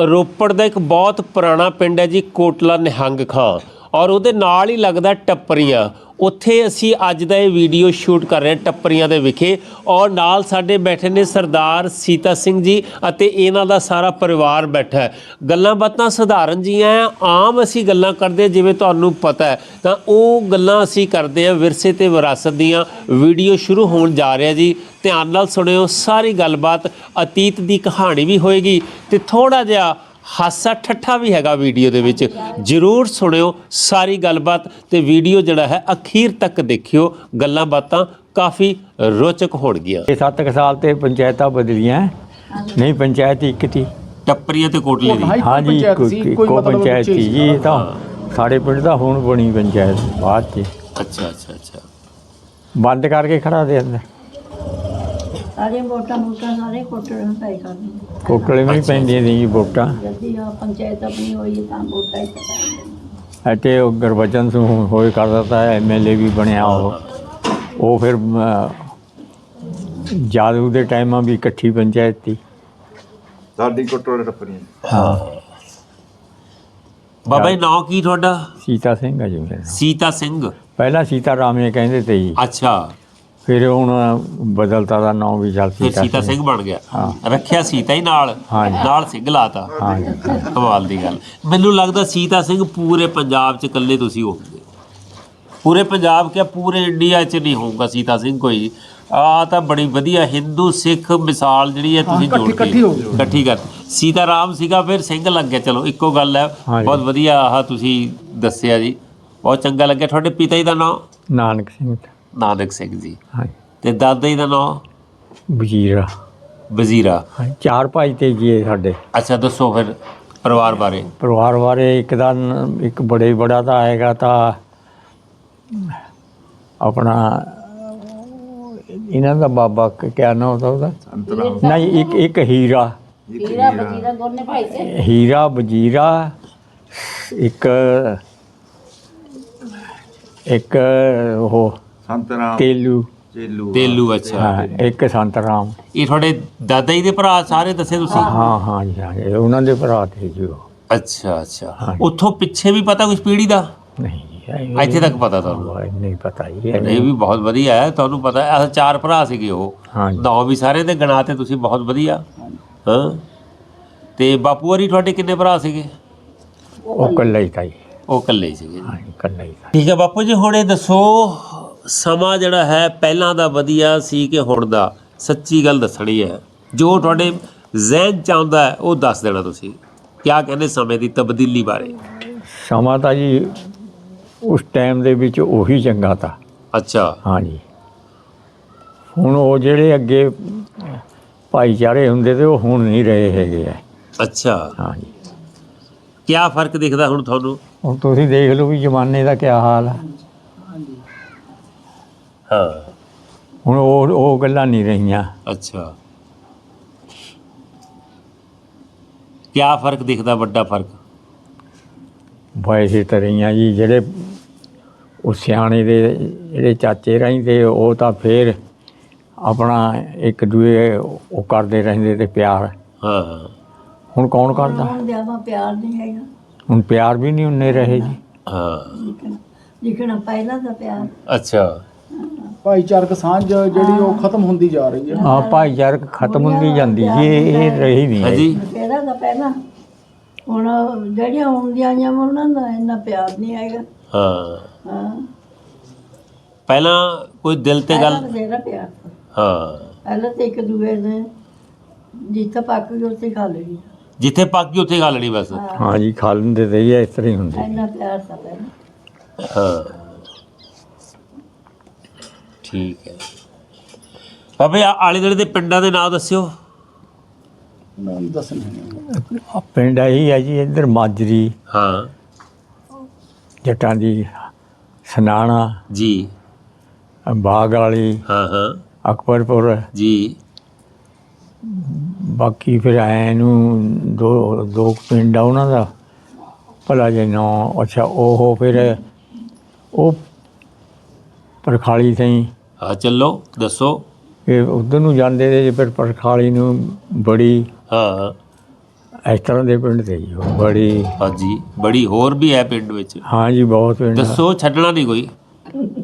ਰੋਪੜ ਦਾ ਇੱਕ ਬਹੁਤ ਪੁਰਾਣਾ ਪਿੰਡ ਹੈ ਜੀ ਕੋਟਲਾ ਨਿਹੰਗ ਖਾਂ। ਔਰ ਉਹਦੇ ਨਾਲ ਹੀ ਲੱਗਦਾ ਟੱਪਰੀਆਂ। ਉੱਥੇ ਅਸੀਂ ਅੱਜ ਦਾ ਇਹ ਵੀਡੀਓ ਸ਼ੂਟ ਕਰ ਰਹੇ ਹਾਂ ਟੱਪਰੀਆਂ ਦੇ ਵਿਖੇ। ਔਰ ਨਾਲ ਸਾਡੇ ਬੈਠੇ ਨੇ ਸਰਦਾਰ ਸੀਤਾ ਸਿੰਘ ਜੀ ਅਤੇ ਇਹਨਾਂ ਦਾ ਸਾਰਾ ਪਰਿਵਾਰ ਬੈਠਾ ਹੈ। ਗੱਲਾਂ ਬਾਤਾਂ ਸਧਾਰਨ ਜੀਆਂ ਆ, ਆਮ ਅਸੀਂ ਗੱਲਾਂ ਕਰਦੇ ਜਿਵੇਂ ਤੁਹਾਨੂੰ ਪਤਾ ਹੈ। ਤਾਂ ਉਹ ਗੱਲਾਂ ਅਸੀਂ ਕਰਦੇ ਹਾਂ ਵਿਰਸੇ ਤੇ ਵਿਰਾਸਤ ਦੀਆਂ। ਵੀਡੀਓ ਸ਼ੁਰੂ ਹੋਣ ਜਾ ਰਿਹਾ ਜੀ। ਧਿਆਨ ਨਾਲ ਸੁਣਿਓ, ਸਾਰੀ ਗੱਲਬਾਤ ਅਤੀਤ ਦੀ ਕਹਾਣੀ ਵੀ ਹੋਏਗੀ। ਤੇ ਥੋੜਾ ਜਿਹਾ ਹਾਸਾ ਠੱਠਾ ਵੀ ਹੈਗਾ ਵੀਡੀਓ ਦੇ ਵਿੱਚ। ਜਰੂਰ ਸੁਣਿਓ ਸਾਰੀ ਗੱਲਬਾਤ ਤੇ ਵੀਡੀਓ ਜਿਹੜਾ ਹੈ ਅਖੀਰ ਤੱਕ ਦੇਖਿਓ। ਗੱਲਾਂ ਬਾਤਾਂ ਕਾਫੀ ਰੋਚਕ ਹੋਣਗੀਆਂ। ਇਹ ਸੱਤ ਕੁ ਸਾਲ ਤੇ ਪੰਚਾਇਤਾਂ ਬਦਲੀਆਂ। ਨਹੀਂ ਪੰਚਾਇਤ ਇੱਕ ਸੀ ਟੱਪਰੀਆਂ ਤੇ ਕੋਟਲੇ ਦੀ। ਹਾਂ, ਇੱਕੋ ਹਾਂਜੀ ਮਤਲਬ ਪੰਚਾਇਤ ਸੀ ਜੀ ਇਹ ਤਾਂ ਸਾਡੇ ਪਿੰਡ ਦਾ ਹੁਣ ਬਣੀ ਪੰਚਾਇਤ ਬਾਅਦ ਚ। ਅੱਛਾ ਅੱਛਾ ਅੱਛਾ। ਬੰਦ ਕਰਕੇ ਖੜਾ ਦੇ ਅੰਦਰ। ਸਾਰੇ ਵੋਟਾਂ ਵੋਟਾਂ ਸਾਰੇ ਕੋਟੜੇ ਨੂੰ ਪੈ ਕਰਦੇ ਕੋਟਲੇ ਵੀ ਪੈਂਦੀਆਂ ਸੀ ਜੀ ਵੋਟਾਂ। ਜਦੀ ਆ ਪੰਚਾਇਤ ਆਪਣੀ ਹੋਈ ਤਾਂ ਵੋਟਾਂ ਹੀ ਪੈ ਅਤੇ ਉਹ ਗੁਰਬਚਨ ਸਿੰਘ ਹੋਏ ਕਰਦਾ ਤਾਂ ਐਮਐਲਏ ਵੀ ਬਣਿਆ ਉਹ। ਉਹ ਫਿਰ ਜਾਦੂ ਦੇ ਟਾਈਮਾਂ ਵੀ ਇਕੱਠੀ ਪੰਚਾਇਤ ਸੀ। ਸਾਡੀ ਕੋਟੋਲੇ ਟੱਪਰੀਆਂ। ਹਾਂ। ਬਾਬਾ ਜੀ ਨਾਂ ਕੀ ਤੁਹਾਡਾ? ਸੀਤਾ ਸਿੰਘ ਹੈ ਜੀ ਮੇਰਾ। ਸੀਤਾ ਸਿੰਘ। ਪਹਿਲਾਂ ਸੀਤਾ ਰਾਮੇ ਕਹਿੰਦੇ ਤੇ ਜੀ। ਅੱਛਾ। ਫਿਰ ਹੁਣ ਬਦਲਤਾ ਦਾ ਨਾਮ ਵੀ ਚੱਲ ਫਿਰ ਸੀਤਾ ਸਿੰਘ ਬਣ ਗਿਆ। ਹਾਂ। ਰੱਖਿਆ ਸੀਤਾ ਹੀ ਨਾਲ ਹਾਂਜੀ। ਨਾਲ ਸਿੰਘ ਲਾਤਾ। ਕਮਾਲ ਦੀ ਗੱਲ। ਮੈਨੂੰ ਲੱਗਦਾ ਸੀਤਾ ਸਿੰਘ ਪੂਰੇ ਪੰਜਾਬ 'ਚ ਇਕੱਲੇ ਤੁਸੀਂ ਹੋਗੇ ਪੂਰੇ ਪੰਜਾਬ ਕਿਆ ਪੂਰੇ ਇੰਡੀਆ 'ਚ ਨਹੀਂ ਹੋਊਗਾ ਸੀਤਾ ਸਿੰਘ ਕੋਈ। ਆ ਤਾਂ ਬੜੀ ਵਧੀਆ ਹਿੰਦੂ ਸਿੱਖ ਮਿਸਾਲ ਜਿਹੜੀ ਹੈ ਤੁਸੀਂ ਇਕੱਠੀ- ਜੋੜ ਕੇ ਇਕੱਠੀ ਹੋ ਗਈ। ਇਕੱਠੀ ਕਰ। ਸੀਤਾ ਰਾਮ ਸੀਗਾ ਫਿਰ ਸਿੰਘ ਲੱਗ ਗਿਆ। ਚਲੋ ਇੱਕੋ ਗੱਲ ਹੈ। ਹਾਂਜੀ। ਬਹੁਤ ਵਧੀਆ ਆਹ ਤੁਸੀਂ ਦੱਸਿਆ ਜੀ। ਬਹੁਤ ਚੰਗਾ ਲੱਗਿਆ। ਤੁਹਾਡੇ ਪਿਤਾ ਜੀ ਦਾ ਨਾਮ? ਨਾਨਕ ਸਿੰਘ। ਨਾਨਕ ਸਿੰਘ ਜੀ। ਹਾਂ ਤੇ ਦਾਦਾ ਜੀ ਦਾ ਨਾਮ ਵਜ਼ੀਰਾ। ਵਜ਼ੀਰਾ। ਹਾਂ ਚਾਰ ਭਾਈ ਤੇ ਜੀ ਇਹ ਸਾਡੇ। ਅੱਛਾ ਦੱਸੋ ਫਿਰ ਪਰਿਵਾਰ ਬਾਰੇ। ਪਰਿਵਾਰ ਬਾਰੇ ਇੱਕ ਦਾ ਨ- ਇੱਕ ਬੜੇ ਬੜਾ ਤਾਂ ਆਏਗਾ ਤਾਂ ਆਪਣਾ ਇਹਨਾਂ ਦਾ ਬਾਬਾ ਕ- ਕਿਆ ਨਾਮ ਉਹਦਾ ਉਹਦਾ? ਨਹੀਂ ਇੱਕ ਇੱਕ ਹੀਰਾ। ਹੀਰਾ ਬਜੀਰਾ ਦੋਨੇ ਭਾਈ ਸੇ ਹੀਰਾ ਵਜ਼ੀਰਾ ਇੱਕ ਇੱਕ ਉਹ ਸੰਤਰਾਮ ਤੇਲੂ ਚੇਲੂ ਤੇਲੂ ਅੱਛਾ। ਹਾਂ ਇੱਕ ਸੰਤ ਰਾਮ ਇਹ ਤੁਹਾਡੇ ਦਾਦਾ ਜੀ ਦੇ ਭਰਾ ਸਾਰੇ ਦੱਸੇ ਤੁਸੀਂ? ਹਾਂ ਹਾਂ ਜੀ ਹਾਂ ਇਹ ਉਹਨਾਂ ਦੇ ਭਰਾ ਤੇ ਜੀ ਉਹ। ਅੱਛਾ ਅੱਛਾ। ਹਾਂਜੀ। ਉੱਥੋਂ ਪਿੱਛੇ ਵੀ ਪਤਾ ਕੁਝ ਪੀੜੀ ਦਾ? ਨਹੀਂ ਜੀ, ਇਹ- ਇੱਥੇ ਤੱਕ ਪਤਾ ਤੁਹਾਨੂੰ? ਇਹ ਨਹੀਂ ਪਤਾ ਜੀ ਇਹ ਵੀ ਬਹੁਤ ਵਧੀਆ ਹੈ ਤੁਹਾਨੂੰ ਪਤਾ ਹੈ ਅਸਾਂ ਚਾਰ ਭਰਾ ਸੀਗੇ ਉਹ। ਨੌ ਵੀ ਸਾਰੇ ਦੇ ਗਣਾ ਤੇ ਤੁਸੀਂ ਬਹੁਤ ਵਧੀਆ। ਹਾਂ। ਤੇ ਬਾਪੂ ਹਰੀ ਤੁਹਾਡੇ ਕਿੰਨੇ ਭਰਾ ਸੀਗੇ? ਉਹ ਕੱਲਾ ਹੀ ਤਾਂ ਜੀ ਉਹ ਇਕੱਲੇ ਹੀ ਸੀਗੇ। ਹਾਂ ਕੱਲਾ ਹੀ ਤਾਂ ਠੀਕ ਹੈ ਬਾਪੂ ਜੀ ਹੁਣ ਇਹ ਦੱਸੋ ਸਮਾਂ ਜਿਹੜਾ ਹੈ ਪਹਿਲਾਂ ਦਾ ਵਧੀਆ ਸੀ ਕਿ ਹੁਣ ਦਾ? ਸੱਚੀ ਗੱਲ ਦੱਸਣੀ ਹੈ। ਜੋ ਤੁਹਾਡੇ ਜ਼ਿਹਨ ਚ ਆਉਂਦਾ ਹੈ ਉਹ ਦੱਸ ਦੇਣਾ ਤੁਸੀਂ। ਕਿਆ ਕਹਿੰਦੇ ਸਮੇਂ ਦੀ ਤਬਦੀਲੀ ਬਾਰੇ? ਸਮਾਂ ਤਾਂ ਜੀ ਉਸ ਟਾਈਮ ਦੇ ਵਿੱਚ ਉਹੀ ਚੰਗਾ ਤਾਂ। ਅੱਛਾ। ਹਾਂਜੀ। ਹੁਣ ਉਹ ਜਿਹੜੇ ਅੱਗੇ ਭਾਈਚਾਰੇ ਹੁੰਦੇ ਤੇ ਉਹ ਹੁਣ ਨਹੀਂ ਰਹੇ ਹੈਗੇ ਆ ਅੱਛਾ। ਹਾਂਜੀ। ਕਿਆ ਫ਼ਰਕ ਦਿਖਦਾ ਹੁਣ ਤੁਹਾਨੂੰ? ਹੁਣ ਤੁਸੀਂ ਦੇਖ ਲਓ ਵੀ ਜ਼ਮਾਨੇ ਦਾ ਕੀ ਹਾਲ ਹੈ ਹਾਂ। ਹੁਣ ਉਹ ਉਹ ਗੱਲਾਂ ਨਹੀਂ ਰਹੀਆਂ। ਅੱਛਾ। ਕਿਆ ਫ਼ਰਕ ਦਿਖਦਾ ਵੱਡਾ ਫ਼ਰਕ? ਵੈਸੇ ਤਾਂ ਰਹੀਆਂ ਜੀ ਜਿਹੜੇ ਉਹ ਸਿਆਣੇ ਦੇ ਜਿਹੜੇ ਚਾਚੇ ਰਹਿੰਦੇ ਉਹ ਤਾਂ ਫੇਰ ਆਪਣਾ ਇੱਕ ਦੂਏ ਉਹ ਕਰਦੇ ਰਹਿੰਦੇ ਤੇ ਪਿਆਰ। ਹਾਂ ਹੁਣ ਕੌਣ ਕਰਦਾ? ਹੁਣ ਜ਼ਿਆਦਾ ਪਿਆਰ ਨਹੀਂ ਹੈਗਾ। ਹੁਣ ਪਿਆਰ ਵੀ ਨਹੀਂ ਉਨੇ ਰਹੇ ਜੀ। ਹਾਂ। ਲਿਖਣਾ ਪਹਿਲਾਂ ਦਾ ਪਿਆਰ। ਅੱਛਾ। ਭਾਈਚਾਰਕ ਸਾਂਝ ਜਿਹੜੀ ਉਹ ਖਤਮ ਹੁੰਦੀ ਜਾ ਰਹੀ ਹੈ। ਆ ਭਾਈਚਾਰਕ ਖਤਮ ਹੁੰਦੀ ਜਾਂਦੀ ਜੀ ਇਹ ਇਹ ਰਹੀ ਨਹੀਂ ਹੈ ਹਾਂਜੀ ਪਹਿਲਾਂ ਦਾ ਪਹਿਲਾਂ। ਹੁਣ ਜਿਹੜੀਆਂ ਹੁੰਦੀਆਂ ਆਈਆਂ ਵਾ ਉਹਨਾਂ ਦਾ ਇੰਨਾ ਪਿਆਰ ਨਹੀਂ ਹੈਗਾ। ਹਾਂ। ਹਾਂ। ਪਹਿਲਾਂ ਕੋਈ ਦਿਲ ਤੇ ਪਹਿਲਾਂ ਗੱਲ ਬਥੇਰਾ ਪਿਆਰ ਸੀ। ਹਾਂ। ਪਹਿਲਾਂ ਤੇ ਇੱਕ ਦੂਏ ਨੇ ਜਿੱਥੇ ਪੱਕ ਗਈ ਉੱਥੇ ਖਾ ਲੈਣੀ। ਜਿੱਥੇ ਪੱਕ ਗਈ ਉੱਥੇ ਗੱਲ ਨਹੀਂ ਬਸ। ਹਾਂ। ਜੀ ਖਾ ਲੈਂਦੇ ਤੇ ਜੀ ਇਸ ਤਰ੍ਹਾਂ ਹੀ ਹੁੰਦੀ। ਇੰਨਾ ਪਿਆਰ ਸੀ ਪਹਿਲਾਂ। ਹਾਂ। ਠੀਕ ਹੈ। ਬਾਬੇ ਆ- ਆਲੇ ਦੁਆਲੇ ਦੇ ਪਿੰਡਾਂ ਦੇ ਨਾਮ ਦੱਸਿਓ। ਮੈਂ ਦੱਸਣਾ ਆ ਪਿੰਡ ਇਹੀ ਹੈ ਜੀ ਇੱਧਰ ਮਾਜਰੀ ਹਾਂ। ਜਟਾਂ ਦੀ ਸਨਾਣਾ ਜੀ। ਬਾਗ ਵਾਲੀ ਹਾਂ ਹਾਂ। ਅਕਬਰਪੁਰ। ਜੀ। ਬਾਕੀ ਫਿਰ ਐ ਨੂੰ ਦੋ ਦੋ ਕੁ ਪਿੰਡ ਆ ਉਹਨਾਂ ਦਾ। ਭਲਾ ਜੇ ਨੌ ਅੱਛਾ ਉਹ ਫਿਰ ਉਹ ਪਰਖਾਲੀ ਸਹੀ ਹਾਂ ਚੱਲੋ ਦੱਸੋ। ਇਹ ਉਧਰ ਨੂੰ ਜਾਂਦੇ ਤੇ ਫਿਰ ਪਰਖਾਲੀ ਨੂੰ ਬੜੀ ਹਾਂ। ਇਸ ਤਰ੍ਹਾਂ ਦੇ ਪਿੰਡ ਤੇ ਜੀ ਉਹ ਬੜੀ ਹਾਂਜੀ ਬੜੀ ਹੋਰ ਵੀ ਹੈ ਪਿੰਡ ਵਿੱਚ। ਹਾਂ ਜੀ ਬਹੁਤ ਪਿੰਡ। ਆ। ਦੱਸੋ ਛੱਡਣਾ ਨਹੀਂ ਕੋਈ।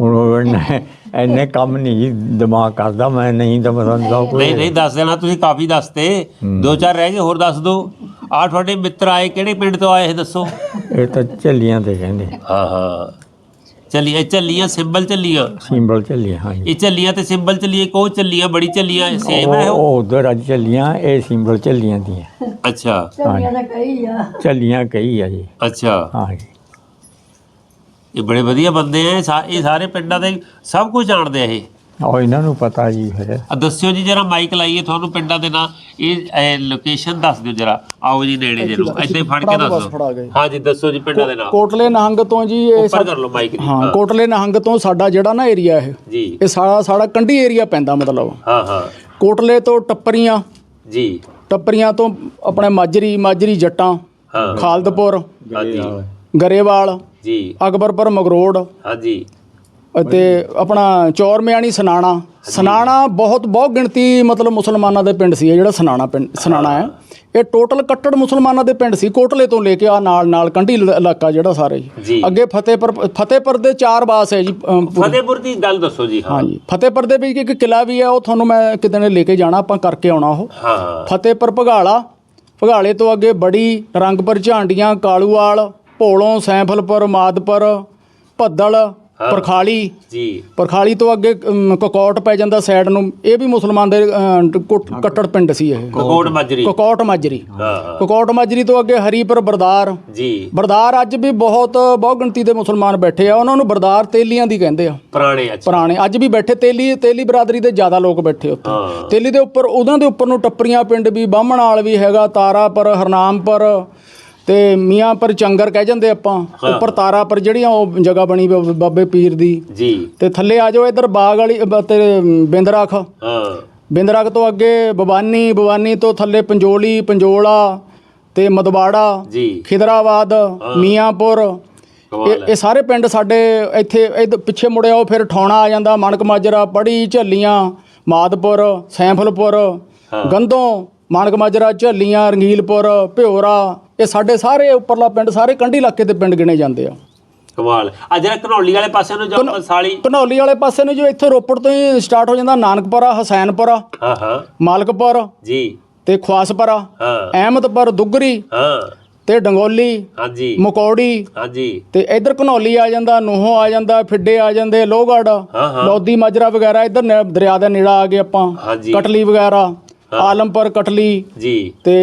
ਹੁਣ ਉਹ ਇੰਨੇ ਇੰਨੇ ਕੰਮ ਨਹੀਂ ਜੀ ਦਿਮਾਗ ਕਰਦਾ ਮੈਂ ਨਹੀਂ ਤਾਂ ਮਤਲਬ ਦਾ ਕੋਈ। ਨਹੀਂ ਨਹੀਂ ਦੱਸ ਦੇਣਾ ਤੁਸੀਂ ਕਾਫੀ ਦੱਸਤੇ। ਦੋ ਚਾਰ ਰਹਿ ਗਏ ਹੋਰ ਦੱਸ ਦਿਓ ਆ ਤੁਹਾਡੇ ਮਿੱਤਰ ਆਏ ਕਿਹੜੇ ਪਿੰਡ ਤੋਂ ਆਏ ਇਹ ਦੱਸੋ। ਇਹ ਤਾਂ ਝੱਲੀਆਂ ਤੇ ਕਹਿੰਦੇ। ਹਾਂ ਹਾਂ। ਚੱਲੀਆਂ ਚੱਲੀਆਂ ਸਿੰਬਲ ਚੱਲੀਆਂ ਸਿੰਬਲ ਝੱਲੀਆਂ ਹਾਂ ਜੀ ਇਹ ਚੱਲੀਆਂ ਤੇ ਸਿੰਬਲ ਚੱਲੀਏ ਕੋ ਚੱਲੀਆਂ ਬੜੀ ਚੱਲੀਆਂ ਸੇਮ ਹੈ ਉਹ ਉਹ ਉਹ ਉਧਰ ਅੱਜ ਝੱਲੀਆਂ ਇਹ ਸਿੰਬਲ ਝੱਲੀਆਂ ਦੀਆਂ ਅੱਛਾ ਚੰਗੀਆਂ ਤਾਂ ਕਹੀ ਆ ਝੱਲੀਆਂ ਕਈ ਆ ਜੀ ਅੱਛਾ ਹਾਂ ਜੀ ਇਹ ਬੜੇ ਵਧੀਆ ਬੰਦੇ ਆ ਇਹ ਸਾ- ਇਹ ਸਾਰੇ ਪਿੰਡਾਂ ਦੇ ਸਭ ਕੁਝ ਜਾਣਦੇ ਆ ਇਹ ਉਹ ਇਹਨਾਂ ਨੂੰ ਪਤਾ ਜੀ ਫਿਰ। ਆ ਦੱਸਿਓ ਜੀ ਜਰਾ ਮਾਈਕ ਲਾਈਏ ਤੁਹਾਨੂੰ ਪਿੰਡਾਂ ਦੇ ਨਾਂ। ਇਹ ਲੋਕੇਸ਼ਨ ਦੱਸ ਦਿਓ ਜਰਾ। ਆਓ ਜੀ ਨੇੜੇ ਜੇ ਨੂੰ ਇੱਥੇ ਫੜ ਕੇ ਦੱਸੋ ਬਸ ਫੜਾ ਗਏ। ਹਾਂ ਜੀ ਦੱਸੋ ਜੀ ਪਿੰਡਾਂ ਦੇ ਨਾਂ। ਕੋਟਲੇ ਨਹੰਗ ਤੋਂ ਜੀ ਇਹ ਉੱਪਰ ਕਰ ਲਓ ਮਾਈਕ ਦੀ ਹਾਂ। ਕੋਟਲੇ ਨਹੰਗ ਤੋਂ ਸਾਡਾ ਜਿਹੜਾ ਨਾ ਏਰੀਆ ਇਹ। ਜੀ। ਇਹ ਸਾਰਾ ਸਾਡਾ ਕੰਢੀ ਏਰੀਆ ਪੈਂਦਾ ਮਤਲਬ। ਹਾਂ ਹਾਂ। ਕੋਟਲੇ ਤੋਂ ਟੱਪਰੀਆਂ। ਜੀ। ਟੱਪਰੀਆਂ ਤੋਂ ਆਪਣੇ ਮਾਜਰੀ ਮਾਜਰੀ ਜੱਟਾਂ। ਹਾਂ। ਖਾਲਦਪੁਰ। ਹਾਂ ਜੀ। ਗਰੇਵਾਲ। ਜੀ। ਅਕਬਰਪੁਰ ਮਗਰੋੜ। ਹਾਂ ਜੀ। ਅਤੇ ਆਪਣਾ ਚੌਰਮਿਆਣੀ ਸਨਾਣਾ। ਸਨਾਣਾ ਬਹੁਤ ਬਹੁਤ ਗਿਣਤੀ ਮਤਲਬ ਮੁਸਲਮਾਨਾਂ ਦੇ ਪਿੰਡ ਸੀ ਇਹ ਜਿਹੜਾ ਸਨਾਣਾ ਪਿੰਡ ਸਨਾਣਾ ਹੈ। ਇਹ ਟੋਟਲ ਕੱਟੜ ਮੁਸਲਮਾਨਾਂ ਦੇ ਪਿੰਡ ਸੀ ਕੋਟਲੇ ਤੋਂ ਲੈ ਕੇ ਆ ਨਾਲ ਨਾਲ ਕੰਢੀ ਇਲਾ- ਇਲਾਕਾ ਜਿਹੜਾ ਸਾਰੇ ਜੀ। ਜੀ। ਅੱਗੇ ਫਤਿਹਪੁਰ ਫਤਿਹਪੁਰ ਦੇ ਚਾਰ ਬਾਸ ਹੈ ਜੀ। ਫਤਿਹਪੁਰ ਦੀ ਗੱਲ ਦੱਸੋ ਜੀ ਹਾਂ। ਹਾਂਜੀ ਫਤਿਹਪੁਰ ਦੇ ਵਿੱਚ ਇੱਕ ਕਿਲਾ ਵੀ ਹੈ ਉਹ ਤੁਹਾਨੂੰ ਮੈਂ ਕਿਤੇ ਨੇ ਲੈ ਕੇ ਜਾਣਾ ਆਪਾਂ ਕਰਕੇ ਆਉਣਾ ਉਹ। ਹਾਂ। ਫਤਿਹਪੁਰ ਭਗਾਲਾ ਭਗਾਲੇ ਤੋਂ ਅੱਗੇ ਬੜੀ ਰੰਗਪੁਰ ਝਾਂਡੀਆਂ ਕਾਲੂਵਾਲ ਭੋਲੋਂ ਸੈਂਫਲਪੁਰ ਮਾਦਪੁਰ ਭੱਦਲ ਪਰਖਾਲੀ। ਜੀ। ਪਰਖਾਲੀ ਤੋਂ ਅੱਗੇ ਕਕੌਟ ਪੈ ਜਾਂਦਾ ਸਾਈਡ ਨੂੰ। ਇਹ ਵੀ ਮੁਸਲਮਾਨ ਦੇ ਕੱਟੜ ਪਿੰਡ ਸੀ ਇਹ। ਕਕੋੜ ਮਾਜਰੀ। ਕਕੌਟ ਮਾਜਰੀ। ਹਾਂ ਹਾਂ। ਕਕੌਟ ਮਾਜਰੀ ਤੋਂ ਅੱਗੇ ਹਰੀਪੁਰ ਬਰਦਾਰ। ਜੀ। ਬਰਦਾਰ ਅੱਜ ਵੀ ਬਹੁਤ ਬਹੁਤ ਗਿਣਤੀ ਦੇ ਮੁਸਲਮਾਨ ਬੈਠੇ ਆ। ਉਹਨਾਂ ਨੂੰ ਬਰਦਾਰ ਤੇਲੀਆਂ ਦੀ ਕਹਿੰਦੇ ਆ। ਪੁਰਾਣੇ ਅੱਛਾ। ਪੁਰਾਣੇ। ਅੱਜ ਵੀ ਬੈਠੇ ਤੇਲੀ ਤੇਲੀ ਬਰਾਦਰੀ ਦੇ ਜ਼ਿਆਦਾ ਲੋਕ ਬੈਠੇ ਉੱਥੇ। ਤੇਲੀ ਦੇ ਉੱਪਰ ਉਹਨਾਂ ਦੇ ਉੱਪਰ ਨੂੰ ਟੱਪਰੀਆਂ ਪਿੰਡ ਵੀ ਬਾਹਮਣਾਲ ਵੀ ਹੈਗਾ ਤਾਰਾਪੁਰ ਹਰਨਾਮਪੁਰ ਤੇ ਮੀਆਂਪੁਰ ਚੰਗਰ ਕਹਿ ਜਾਂਦੇ ਆਪਾਂ ਉੱਪਰ ਤਾਰਾਪੁਰ ਜਿਹੜੀਆਂ ਉਹ ਜਗ੍ਹਾ ਬਣੀ ਉਹ ਬਾਬੇ ਪੀਰ ਦੀ। ਜੀ। ਤੇ ਥੱਲੇ ਆ ਜਾਓ ਇਧਰ ਬਾਗ ਵਾਲੀ ਬ- ਤੇ ਬਿੰਦਰਖ। ਹਾਂ। ਬਿੰਦਰਖ ਤੋਂ ਅੱਗੇ ਬਵਾਨੀ ਬਵਾਨੀ ਤੋਂ ਥੱਲੇ ਪੰਜੋਲੀ ਪੰਜੋਲਾ ਤੇ ਮਦਵਾੜਾ ਜੀ। ਖਿਦਰਾਬਾਦ ਮੀਆਂਪੁਰ। ਕਮਾਲ ਇਹ ਇਹ ਸਾਰੇ ਪਿੰਡ ਸਾਡੇ ਇੱਥੇ ਇਧ ਪਿੱਛੇ ਮੁੜਿਆ ਉਹ ਫਿਰ ਠੌਣਾ ਆ ਜਾਂਦਾ ਮਣਕ ਮਾਜਰਾ ਪੜੀ ਝੱਲੀਆਂ ਮਾਦਪੁਰ ਸੈਂਫਲਪੁਰ ਗੰਧੋਂ ਮਾਨਕ ਮਾਜਰਾ ਝੱਲੀਆਂ ਰੰਗੀਲਪੁਰ ਭਿਓਰਾ ਇਹ ਸਾਡੇ ਸਾਰੇ ਉੱਪਰਲਾ ਪਿੰਡ ਸਾਰੇ ਕੰਢੀ ਇਲਾਕੇ ਦੇ ਪਿੰਡ ਗਿਣੇ ਜਾਂਦੇ ਆ। ਕਮਾਲ। ਆ ਜਿਹੜਾ ਘਨੌਲੀ ਵਾਲੇ ਪਾਸੇ ਨੂੰ ਜਾਓ ਸਾਲੀ। ਘਨੌਲੀ ਵਾਲੇ ਪਾਸੇ ਨੂੰ ਜੋ ਇੱਥੇ ਰੋਪੜ ਤੋਂ ਹੀ ਸਟਾਰਟ ਹੋ ਜਾਂਦਾ ਨਾਨਕਪੁਰਾ ਹਸੈਨਪੁਰਾ ਹਾਂ ਹਾਂ। ਮਾਲਕਪੁਰ ਜੀ। ਤੇ ਖਵਾਸਪੁਰਾ ਹਾਂ। ਅਹਿਮਦਪੁਰ ਦੁੱਗਰੀ ਹਾਂ। ਤੇ ਡੰਗੋਲੀ ਹਾਂਜੀ। ਮਕੌੜੀ ਹਾਂਜੀ। ਤੇ ਇਧਰ ਘਨੌਲੀ ਆ ਜਾਂਦਾ ਨੂਹੋਂ ਆ ਜਾਂਦਾ ਫਿੱਡੇ ਆ ਜਾਂਦੇ ਲੋਹਗੜ। ਲੋਦੀ ਮਾਜਰਾ ਵਗੈਰਾ ਇਧਰ ਦਰਿਆ ਦਾ ਨੇੜਾ ਆ ਗਏ ਆਪਾਂ। ਕਟਲੀ ਵਗੈਰਾ ਆਲਮਪੁਰ ਕਟਲੀ ਜੀ। ਤੇ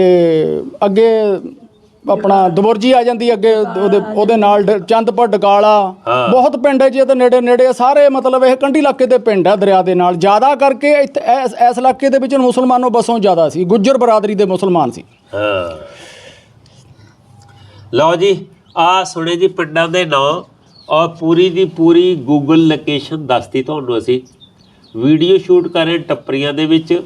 ਅੱਗੇ ਆਪਣਾ ਦਬੁਰਜੀ ਆ ਜਾਂਦੀ ਅੱਗੇ ਉਹਦੇ ਉਹਦੇ ਨਾਲ ਡ- ਚੰਦਪੁਰ ਡਕਾਲਾ। ਬਹੁਤ ਪਿੰਡ ਹੈ ਜੀ ਇਹਦੇ ਨੇੜੇ ਨੇੜੇ ਆ, ਸਾਰੇ ਮਤਲਬ ਇਹ ਕੰਢੀ ਇਲਾਕੇ ਦੇ ਪਿੰਡ ਆ ਦਰਿਆ ਦੇ ਨਾਲ। ਜ਼ਿਆਦਾ ਕਰਕੇ ਇੱਥੇ ਇਸ ਇਸ ਇਲਾਕੇ ਦੇ ਵਿੱਚ ਮੁਸਲਮਾਨੋਂ ਬਸੋਂ ਜ਼ਿਆਦਾ ਸੀ ਗੁੱਜਰ ਬਰਾਦਰੀ ਦੇ ਮੁਸਲਮਾਨ ਸੀ। ਹਾਂ। ਲਓ ਜੀ ਆ ਸੁਣੇ ਜੀ ਪਿੰਡਾਂ ਦੇ ਨਾਂ ਔਰ ਪੂਰੀ ਦੀ ਪੂਰੀ ਗੂਗਲ ਲੋਕੇਸ਼ਨ ਦੱਸਤੀ ਤੁਹਾਨੂੰ ਅਸੀਂ। ਵੀਡੀਓ ਸ਼ੂਟ ਕਰ ਰਹੇ ਟੱਪਰੀਆਂ ਦੇ ਵਿੱਚ।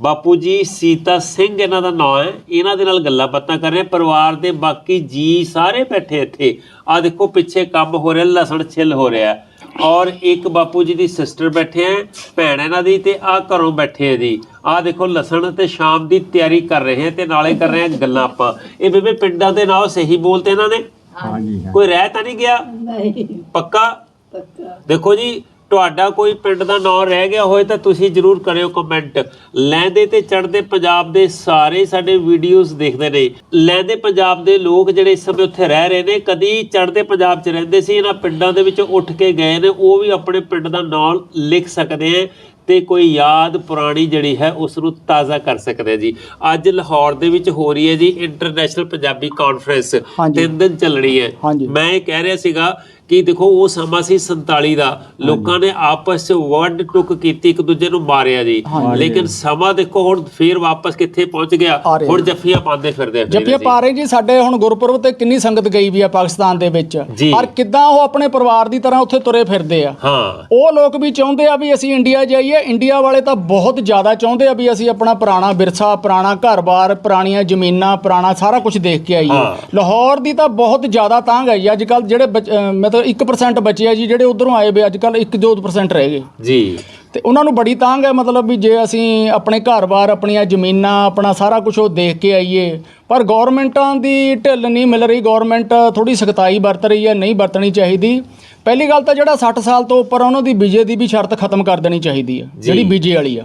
ਬਾਪੂ ਜੀ ਸੀਤਾ ਸਿੰਘ ਇਹਨਾਂ ਦਾ ਨਾਮ ਹੈ। ਇਹਨਾਂ ਦੇ ਨਾਲ ਗੱਲਾਂ ਬਾਤਾਂ ਕਰ ਰਹੇ। ਪਰਿਵਾਰ ਦੇ ਬਾਕੀ ਜੀ ਸਾਰੇ ਬੈਠੇ ਇੱਥੇ। ਆ ਦੇਖੋ ਪਿੱਛੇ ਕੰਮ ਹੋ ਰਿਹਾ ਲਸਣ ਛਿੱਲ ਹੋ ਰਿਹਾ। ਔਰ ਇੱਕ ਬਾਪੂ ਜੀ ਦੀ ਸਿਸਟਰ ਬੈਠੇ ਹੈ ਭੈਣ ਇਹਨਾਂ ਦੀ ਤੇ ਆ ਘਰੋਂ ਬੈਠੇ ਆ ਜੀ। ਆ ਦੇਖੋ ਲਸਣ ਤੇ ਸ਼ਾਮ ਦੀ ਤਿਆਰੀ ਕਰ ਰਹੇ ਹੈ ਤੇ ਨਾਲੇ ਕਰ ਰਹੇ ਆ ਗੱਲਾਂ ਆਪਾਂ। ਇਹ ਬੇਬੇ ਪਿੰਡਾਂ ਦੇ ਨਾਂ ਸਹੀ ਬੋਲਤੇ ਇਹਨਾਂ ਨੇ? ਹਾਂ ਜੀ ਹਾਂ। ਕੋਈ ਰਹਿ ਤਾਂ ਨਹੀਂ ਗਿਆ? ਨਹੀਂ। ਪੱਕਾ? ਪੱਕਾ। ਦੇਖੋ ਜੀ ਤੁਹਾਡਾ ਕੋਈ ਪਿੰਡ ਦਾ ਨਾਮ ਰਹਿ ਗਿਆ ਹੋਏ ਤਾਂ ਤੁਸੀਂ ਜਰੂਰ ਕਰਿਓ ਕਮੈਂਟ ਲੈਂਦੇ ਤੇ ਚੜਦੇ ਪੰਜਾਬ ਦੇ ਸਾਰੇ ਸਾਡੇ ਵੀਡੀਓਜ਼ ਦੇਖਦੇ ਨੇ। ਲੈਂਦੇ ਪੰਜਾਬ ਦੇ ਲੋਕ ਜਿਹੜੇ ਇਸ ਸਮੇਂ ਉੱਥੇ ਰਹਿ ਰਹੇ ਨੇ ਕਦੀ ਚੜਦੇ ਪੰਜਾਬ 'ਚ ਰਹਿੰਦੇ ਸੀ ਇਹਨਾਂ ਪਿੰਡਾਂ ਦੇ ਵਿੱਚ ਉੱਠ ਕੇ ਗਏ ਨੇ ਉਹ ਵੀ ਆਪਣੇ ਪਿੰਡ ਦਾ ਨਾਮ ਲਿਖ ਸਕਦੇ ਆ ਤੇ ਕੋਈ ਯਾਦ ਪੁਰਾਣੀ ਜਿਹੜੀ ਹੈ ਉਸ ਨੂੰ ਤਾਜ਼ਾ ਕਰ ਸਕਦੇ ਆ ਜੀ। ਅੱਜ ਲਾਹੌਰ ਦੇ ਵਿੱਚ ਹੋ ਰਹੀ ਹੈ ਜੀ ਇੰਟਰਨੈਸ਼ਨਲ ਪੰਜਾਬੀ ਕਾਨਫਰੰਸ। ਤਿੰਨ ਦਿਨ ਚੱਲਣੀ ਹੈ। ਮੈਂ ਇਹ ਕਹਿ ਰਿਹਾ ਸੀਗਾ ਕਿ ਦੇਖੋ ਉਹ ਸਮਾਂ ਸੀ 47 ਦਾ। ਲੋਕਾਂ ਨੇ ਆਪਸ ਵਿੱਚ ਵਰਡ ਟੁੱਕ ਕੀਤੀ ਇੱਕ ਦੂਜੇ ਨੂੰ ਮਾਰਿਆ ਜੀ। ਲੇਕਿਨ ਸਮਾਂ ਦੇਖੋ ਹੁਣ ਫੇਰ ਵਾਪਸ ਕਿੱਥੇ ਪਹੁੰਚ ਗਿਆ? ਹੁਣ ਜੱਫੀਆਂ ਪਾਉਂਦੇ ਫਿਰਦੇ ਆ ਜੱਫੀਆਂ। ਪਾ ਰਹੇ ਜੀ ਸਾਡੇ ਹੁਣ ਗੁਰਪੁਰਬ ਤੇ ਕਿੰਨੀ ਸੰਗਤ ਗਈ ਵੀ ਆ ਪਾਕਿਸਤਾਨ ਦੇ ਵਿੱਚ। ਪਰ ਕਿੱਦਾਂ ਉਹ ਆਪਣੇ ਪਰਿਵਾਰ ਦੀ ਤਰ੍ਹਾਂ ਉੱਥੇ ਤੁਰੇ ਫਿਰਦੇ ਆ। ਹਾਂ। ਉਹ ਲੋਕ ਵੀ ਚਾਹੁੰਦੇ ਆ ਵੀ ਅਸੀਂ ਇੰਡੀਆ ਜਾਈਏ। ਇੰਡੀਆ ਵਾਲੇ ਤਾਂ ਬਹੁਤ ਜ਼ਿਆਦਾ ਚਾਹੁੰਦੇ ਆ ਵੀ ਅਸੀਂ ਆਪਣਾ ਪੁਰਾਣਾ ਵਿਰਸਾ ਪੁਰਾਣਾ ਘਰ-ਬਾਰ ਪੁਰਾਣੀਆਂ ਜ਼ਮੀਨਾਂ ਪੁਰਾਣਾ ਸਾਰਾ ਕੁਝ ਦੇਖ ਕੇ ਆਈਏ। ਲਾਹੌਰ ਦੀ ਤਾਂ ਬਹੁਤ ਜ਼ਿਆਦਾ ਹੈ ਜੀ ਅੱਜ ਕੱਲ ਜਿਹੜੇ ਮਤਲਬ 1% ਬਚੇ ਆ ਜੀ ਜਿਹੜੇ ਉਧਰੋਂ ਆਏ ਵੇ ਅੱਜ ਕੱਲ 1-2% ਰਹਿ ਗਏ। ਜੀ। ਤੇ ਉਹਨਾਂ ਨੂੰ ਬੜੀ ਤਾਂਘ ਹੈ ਮਤਲਬ ਵੀ ਜੇ ਅਸੀਂ ਆਪਣੇ ਘਰ-ਬਾਰ ਆਪਣੀਆਂ ਜ਼ਮੀਨਾਂ ਆਪਣਾ ਸਾਰਾ ਕੁਝ ਉਹ ਦੇਖ ਕੇ ਆਈਏ ਪਰ ਗਵਰਨਮੈਂਟਾਂ ਦੀ ਢਿੱਲ ਨਹੀਂ ਮਿਲ ਰਹੀ। ਗਵਰਨਮੈਂਟ ਥੋੜੀ ਸਖਤਾਈ ਵਰਤ ਰਹੀ ਹੈ ਨਹੀਂ ਵਰਤਣੀ ਚਾਹੀਦੀ। ਪਹਿਲੀ ਗੱਲ ਤਾਂ ਜਿਹੜਾ 60 ਸਾਲ ਤੋਂ ਉੱਪਰ ਆ, ਉਹਨਾਂ ਦੀ ਬੀਜੇ ਦੀ ਵੀ ਸ਼ਰਤ ਖਤਮ ਕਰ ਦੇਣੀ ਚਾਹੀਦੀ ਹੈ ਜਿਹੜੀ ਬੀਜੇ ਵਾਲੀ ਆ।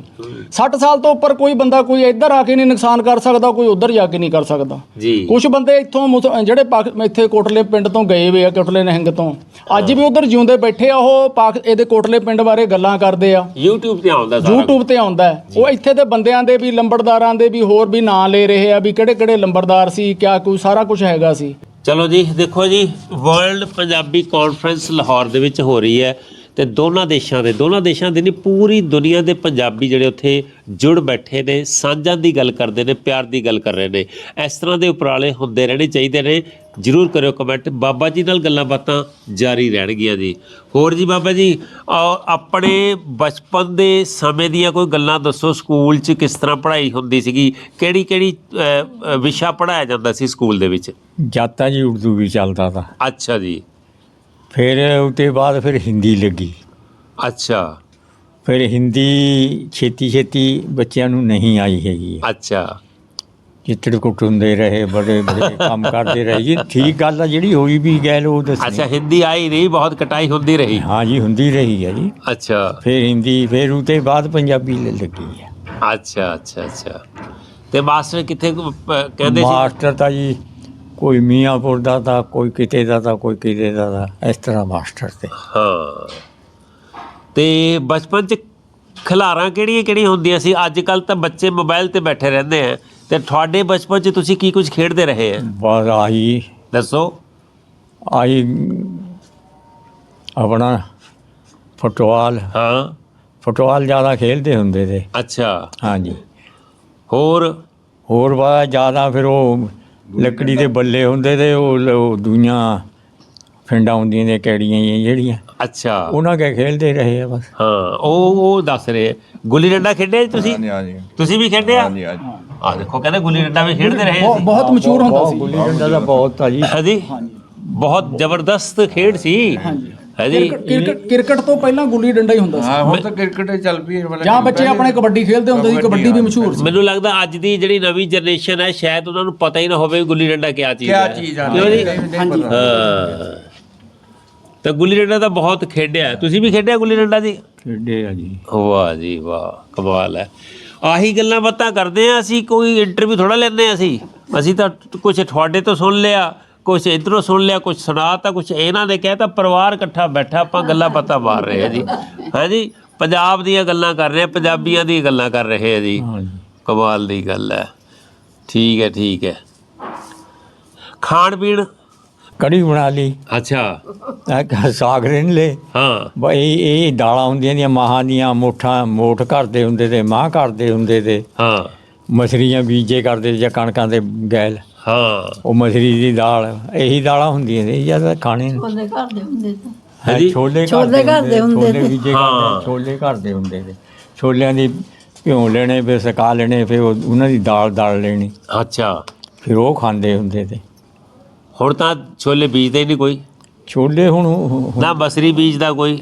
60 ਸਾਲ ਤੋਂ ਉੱਪਰ ਕੋਈ ਬੰਦਾ ਕੋਈ ਇੱਧਰ ਆ ਕੇ ਨਹੀਂ ਨੁਕਸਾਨ ਕਰ ਸਕਦਾ ਕੋਈ ਉੱਧਰ ਜਾ ਕੇ ਨਹੀਂ ਕਰ ਸਕਦਾ। ਜੀ। ਕੁਝ ਬੰਦੇ ਇੱਥੋਂ ਮੁਸ- ਜਿਹੜੇ ਪਾਕ- ਇੱਥੇ ਕੋਟਲੇ ਪਿੰਡ ਤੋਂ ਗਏ ਵੇ ਆ ਕੋਟਲੇ ਨਹਿੰਗ ਤੋਂ। ਅੱਜ ਵੀ ਉਧਰ ਜਿਉਂਦੇ ਬੈਠੇ ਆ ਉਹ ਪਾਕ ਇਹਦੇ ਕੋਟਲੇ ਪਿੰਡ ਬਾਰੇ ਗੱਲਾਂ ਕਰਦੇ ਆ। YouTube ਤੇ ਆਉਂਦਾ ਸਾਰਾ। YouTube ਤੇ ਆਉਂਦਾ। ਹੈ। ਉਹ ਇੱਥੇ ਦੇ ਬੰਦਿਆਂ ਦੇ ਵੀ ਲੰਬੜਦਾਰਾਂ ਦੇ ਵੀ ਹੋਰ ਵੀ ਨਾਂ ਲੈ ਰਹੇ ਆ ਵੀ ਕਿਹੜੇ ਕਿਹੜੇ ਲੰਬੜਦਾਰ ਸੀ, ਕਿਆ ਕੋਈ ਸਾਰਾ ਕੁਝ ਹੈਗਾ ਸੀ। ਚਲੋ ਜੀ, ਦੇਖੋ ਜੀ ਵਰਲਡ ਪੰਜਾਬੀ ਕਾਨਫਰੰਸ ਲਾਹੌਰ ਦੇ ਵਿੱਚ ਹੋ ਰਹੀ ਹੈ। ਤੇ ਦੋਨਾਂ ਦੇਸ਼ਾਂ ਦੇ ਦੋਨਾਂ ਦੇਸ਼ਾਂ ਦੇ ਨਹੀਂ ਪੂਰੀ ਦੁਨੀਆ ਦੇ ਪੰਜਾਬੀ ਜਿਹੜੇ ਉੱਥੇ ਜੁੜ ਬੈਠੇ ਨੇ ਸਾਂਝਾਂ ਦੀ ਗੱਲ ਕਰਦੇ ਨੇ ਪਿਆਰ ਦੀ ਗੱਲ ਕਰ ਰਹੇ ਨੇ। ਇਸ ਤਰ੍ਹਾਂ ਦੇ ਉਪਰਾਲੇ ਹੁੰਦੇ ਰਹਿਣੇ ਚਾਹੀਦੇ ਨੇ। ਜਰੂਰ ਕਰਿਓ ਕਮੈਂਟ। ਬਾਬਾ ਜੀ ਨਾਲ ਗੱਲਾਂ ਬਾਤਾਂ ਜਾਰੀ ਰਹਿਣਗੀਆਂ ਜੀ। ਹੋਰ ਜੀ ਬਾਬਾ ਜੀ ਆਪਣੇ ਬਚਪਨ ਦੇ ਸਮੇਂ ਦੀਆਂ ਕੋਈ ਗੱਲਾਂ ਦੱਸੋ। ਸਕੂਲ 'ਚ ਕਿਸ ਤਰ੍ਹਾਂ ਪੜ੍ਹਾਈ ਹੁੰਦੀ ਸੀਗੀ? ਕਿਹੜੀ ਕਿਹੜੀ ਵਿਸ਼ਾ ਪੜ੍ਹਾਇਆ ਜਾਂਦਾ ਸੀ ਸਕੂਲ ਦੇ ਵਿੱਚ? ਜਾਤਾ ਜੀ ਉਰਦੂ ਵੀ ਚੱਲਦਾ ਤਾ। ਅੱਛਾ ਜੀ। ਫਿਰ ਉਤੇ ਬਾਅਦ ਫਿਰ ਹਿੰਦੀ ਲੱਗੀ। ਅੱਛਾ। ਫਿਰ ਹਿੰਦੀ ਛੇਤੀ ਛੇਤੀ ਬੱਚਿਆਂ ਨੂੰ ਨਹੀਂ ਆਈ ਹੈਗੀ। ਅੱਛਾ। ਚਿੱਤੜ ਕੁੱਟੁੰਦੇ ਰਹੇ ਬੜੇ ਬੜੇ ਕੰਮ ਕਰਦੇ ਰਹੇ। ਜੀ ਠੀਕ ਗੱਲ ਆ ਜਿਹੜੀ ਹੋਈ ਵੀ ਗੈਲ ਉਹ ਦੱਸਣੀ। ਅੱਛਾ ਹਿੰਦੀ ਆਈ ਨਹੀਂ ਬਹੁਤ ਕਟਾਈ ਹੁੰਦੀ ਰਹੀ। ਹਾਂ ਜੀ ਹੁੰਦੀ ਰਹੀ ਹੈ ਜੀ। ਅੱਛਾ। ਫਿਰ ਹਿੰਦੀ ਫਿਰ ਉਤੇ ਬਾਅਦ ਪੰਜਾਬੀ ਲ- ਲੱਗੀ ਹੈ ਅੱਛਾ ਅੱਛਾ ਅੱਛਾ। ਤੇ ਮਾਸਟਰ ਕਿੱਥੇ ਕਹਿੰਦੇ ਸੀ? ਮਾਸਟਰ ਤਾਂ ਜੀ ਕੋਈ ਮੀਆਂਪੁਰ ਦਾ ਤਾਂ ਕੋਈ ਕਿਤੇ ਦਾ ਤਾਂ ਕੋਈ ਕਿਤੇ ਦਾ ਤਾਂ ਇਸ ਤਰ੍ਹਾਂ ਮਾਸਟਰ ਤੇ। ਹਾਂ। ਤੇ ਬਚਪਨ ਚ ਖਿਲਾਰਾਂ ਕਿਹੜੀਆਂ ਕਿਹੜੀਆਂ ਹੁੰਦੀਆਂ ਸੀ? ਅੱਜ ਕੱਲ ਤਾਂ ਬੱਚੇ ਮੋਬਾਈਲ ਤੇ ਬੈਠੇ ਰਹਿੰਦੇ ਆ। ਤੇ ਤੁਹਾਡੇ ਬਚਪਨ ਚ ਤੁਸੀਂ ਕੀ ਕੁਝ ਖੇਡਦੇ ਰਹੇ ਆ? ਬਸ ਆਹੀ। ਦੱਸੋ। ਆਹੀ ਆਪਣਾ ਫੁੱਟਬਾਲ। ਹਾਂ। ਫੁੱਟਬਾਲ ਜ਼ਿਆਦਾ ਖੇਡਦੇ ਹੁੰਦੇ ਤੇ। ਅੱਛਾ। ਹਾਂਜੀ। ਹੋਰ? ਹੋਰ ਬਾ ਜ਼ਿਆਦਾ ਫਿਰ ਉਹ ਲੱਕੜੀ ਦੇ ਬੱਲੇ ਹੁੰਦੇ ਤੇ ਉਹ ਲ- ਉਹ ਦੂਈਆਂ ਫਿੰਡਾਂ ਹੁੰਦੀਆਂ ਨੇ ਕਿਹੜੀਆਂ ਜਿਹੀਆਂ ਜਿਹੜੀਆਂ। ਅੱਛਾ। ਉਹਨਾਂ ਕੇ ਖੇਡਦੇ ਰਹੇ ਆ ਬਸ। ਹਾਂ ਉਹ ਉਹ ਦੱਸ ਰਹੇ। ਆ। ਗੁੱਲੀ ਡੰਡਾ ਖੇਡਿਆ ਜੀ ਤੁਸੀਂ? ਤੁਸੀਂ ਵੀ ਖੇਡਿਆ? ਆ ਦੇਖੋ ਕਹਿੰਦੇ ਗੁੱਲੀ ਡੰਡਾ ਵੀ ਖੇਡਦੇ ਰਹੇ ਬਹੁਤ- ਮਸ਼ਹੂਰ ਹੁੰਦਾ ਸੀ। ਗੁੱਲੀ ਡੰਡਾ ਦਾ ਬਹੁਤ ਆ ਜੀ। ਹਾਂਜੀ। ਬਹੁਤ ਜ਼ਬਰਦਸਤ ਖੇਡ ਸੀ। ਹਾਂਜੀ ਕ੍ਰਿਕਟ ਕ੍ਰਿਕਟ ਤੋਂ ਪਹਿਲਾਂ ਗੁੱਲੀ ਡੰਡਾ ਹੀ ਹੁੰਦਾ ਸੀ। ਹਾਂ ਹੁਣ ਤਾਂ ਕ੍ਰਿਕਟ ਹੀ ਚੱਲ ਪਈ ਹੈ ਜਾਂ ਬੱਚੇ ਆਪਣੇ ਕਬੱਡੀ ਖੇਡਦੇ ਹੁੰਦੇ ਸੀ ਕਬੱਡੀ ਵੀ ਮਸ਼ਹੂਰ ਸੀ। ਮੈਨੂੰ ਲੱਗਦਾ ਅੱਜ ਦੀ ਜਿਹੜੀ ਨਵੀਂ ਜਨਰੇਸ਼ਨ ਹੈ ਸ਼ਾਇਦ ਉਹਨਾਂ ਨੂੰ ਪਤਾ ਹੀ ਨਾ ਹੋਵੇ ਗੁੱਲੀ ਡੰਡਾ ਕਿਆ ਚੀਜ਼ ਹੈ। ਕਿਆ ਚੀਜ਼ ਜੀ? ਹਾਂਜੀ ਹਾਂ। ਤਾਂ ਗੁੱਲੀ ਡੰਡਾ ਤਾਂ ਬਹੁਤ ਖੇਡਿਆ। ਤੁਸੀਂ ਵੀ ਖੇਡਿਆ ਗੁੱਲੀ ਡੰਡਾ ਜੀ? ਖੇਡੇ ਆ ਜੀ। ਵਾਹ ਜੀ ਵਾਹ ਕਮਾਲ ਹੈ। ਆਹੀ ਗੱਲਾਂ ਬਾਤਾਂ ਕਰਦੇ ਆ ਅਸੀਂ ਕੋਈ ਇੰਟਰਵਿਊ ਥੋੜਾ ਲੈਂਦੇ ਆ ਅਸੀਂ। ਅਸੀਂ ਤਾਂ ਕੁਝ ਤੁਹਾਡੇ ਤੋਂ ਸੁਣ ਲਿਆ। ਕੁਝ ਇਧਰੋਂ ਸੁਣ ਲਿਆ ਕੁਝ ਸੁਣਾਤਾ ਕੁਝ ਇਹਨਾਂ ਨੇ ਕਹਿਤਾ ਪਰਿਵਾਰ ਇਕੱਠਾ ਬੈਠਾ ਆਪਾਂ ਗੱਲਾਂ ਬਾਤਾਂ ਮਾਰ ਰਹੇ ਆ ਜੀ। ਹੈ ਜੀ? ਪੰਜਾਬ ਦੀਆਂ ਗੱਲਾਂ ਕਰ ਰਹੇ ਆ ਪੰਜਾਬੀਆਂ ਦੀਆਂ ਗੱਲਾਂ ਕਰ ਰਹੇ ਆ ਜੀ। ਹਾਂਜੀ ਕਮਾਲ ਦੀ ਗੱਲ ਹੈ। ਠੀਕ ਹੈ ਠੀਕ ਹੈ। ਖਾਣ ਪੀਣ? ਕੜੀ ਬਣਾ ਲਈ। ਅੱਛਾ। ਆਹ ਸਾਗ ਰਿੰਨ ਲੈ ਹਾਂ। ਬਈ ਇਹ ਦਾਲਾਂ ਹੁੰਦੀਆਂ ਦੀਆਂ ਮਾਹਾਂ ਦੀਆਂ ਮੋਠਾਂ ਮੋਠ ਕਰਦੇ ਹੁੰਦੇ ਤੇ ਮਾਂ ਕਰਦੇ ਹੁੰਦੇ ਤੇ ਹਾਂ। ਮਸਰੀਆਂ ਬੀਜੇ ਕਰਦੇ ਜਾਂ ਕਣਕਾਂ ਦੇ ਗੈਲ। ਹਾਂ। ਉਹ ਮਸਰੀ ਦੀ ਦਾਲ ਇਹੀ ਦਾਲਾਂ ਹੁੰਦੀਆਂ ਨੇ ਜ਼ਿਆਦਾ ਖਾਣੇ ਨੂੰ। ਉਹਦੇ ਘਰ ਦੇ ਹੁੰਦੇ ਹੈ ਹਾਂਜੀ। ਛੋਲੇ ਛੋਲੇ ਘਰ ਦੇ ਹੁੰਦੇ ਛੋਲੇ ਤੇ। ਬੀਜੇ ਹਾਂ। ਕਰਦੇ ਛੋਲੇ ਘਰ ਦੇ ਹੁੰਦੇ ਤੇ ਛੋਲਿਆਂ ਦੀ ਭਿਉਂ ਲੈਣੇ ਫਿਰ ਸੁਕਾ ਲੈਣੇ ਫਿਰ ਉਹ- ਉਹਨਾਂ ਦੀ ਦਾਲ ਦਲ ਲੈਣੀ। ਅੱਛਾ। ਫਿਰ ਉਹ ਖਾਂਦੇ ਹੁੰਦੇ ਤੇ। ਹੁਣ ਤਾਂ ਛੋਲੇ ਬੀਜਦੇ ਹੀ ਨਹੀਂ ਕੋਈ। ਛੋਲੇ ਹੁਣ ਉਹ- ਨਾ ਬਸਰੀ ਬੀਜਦਾ ਕੋਈ।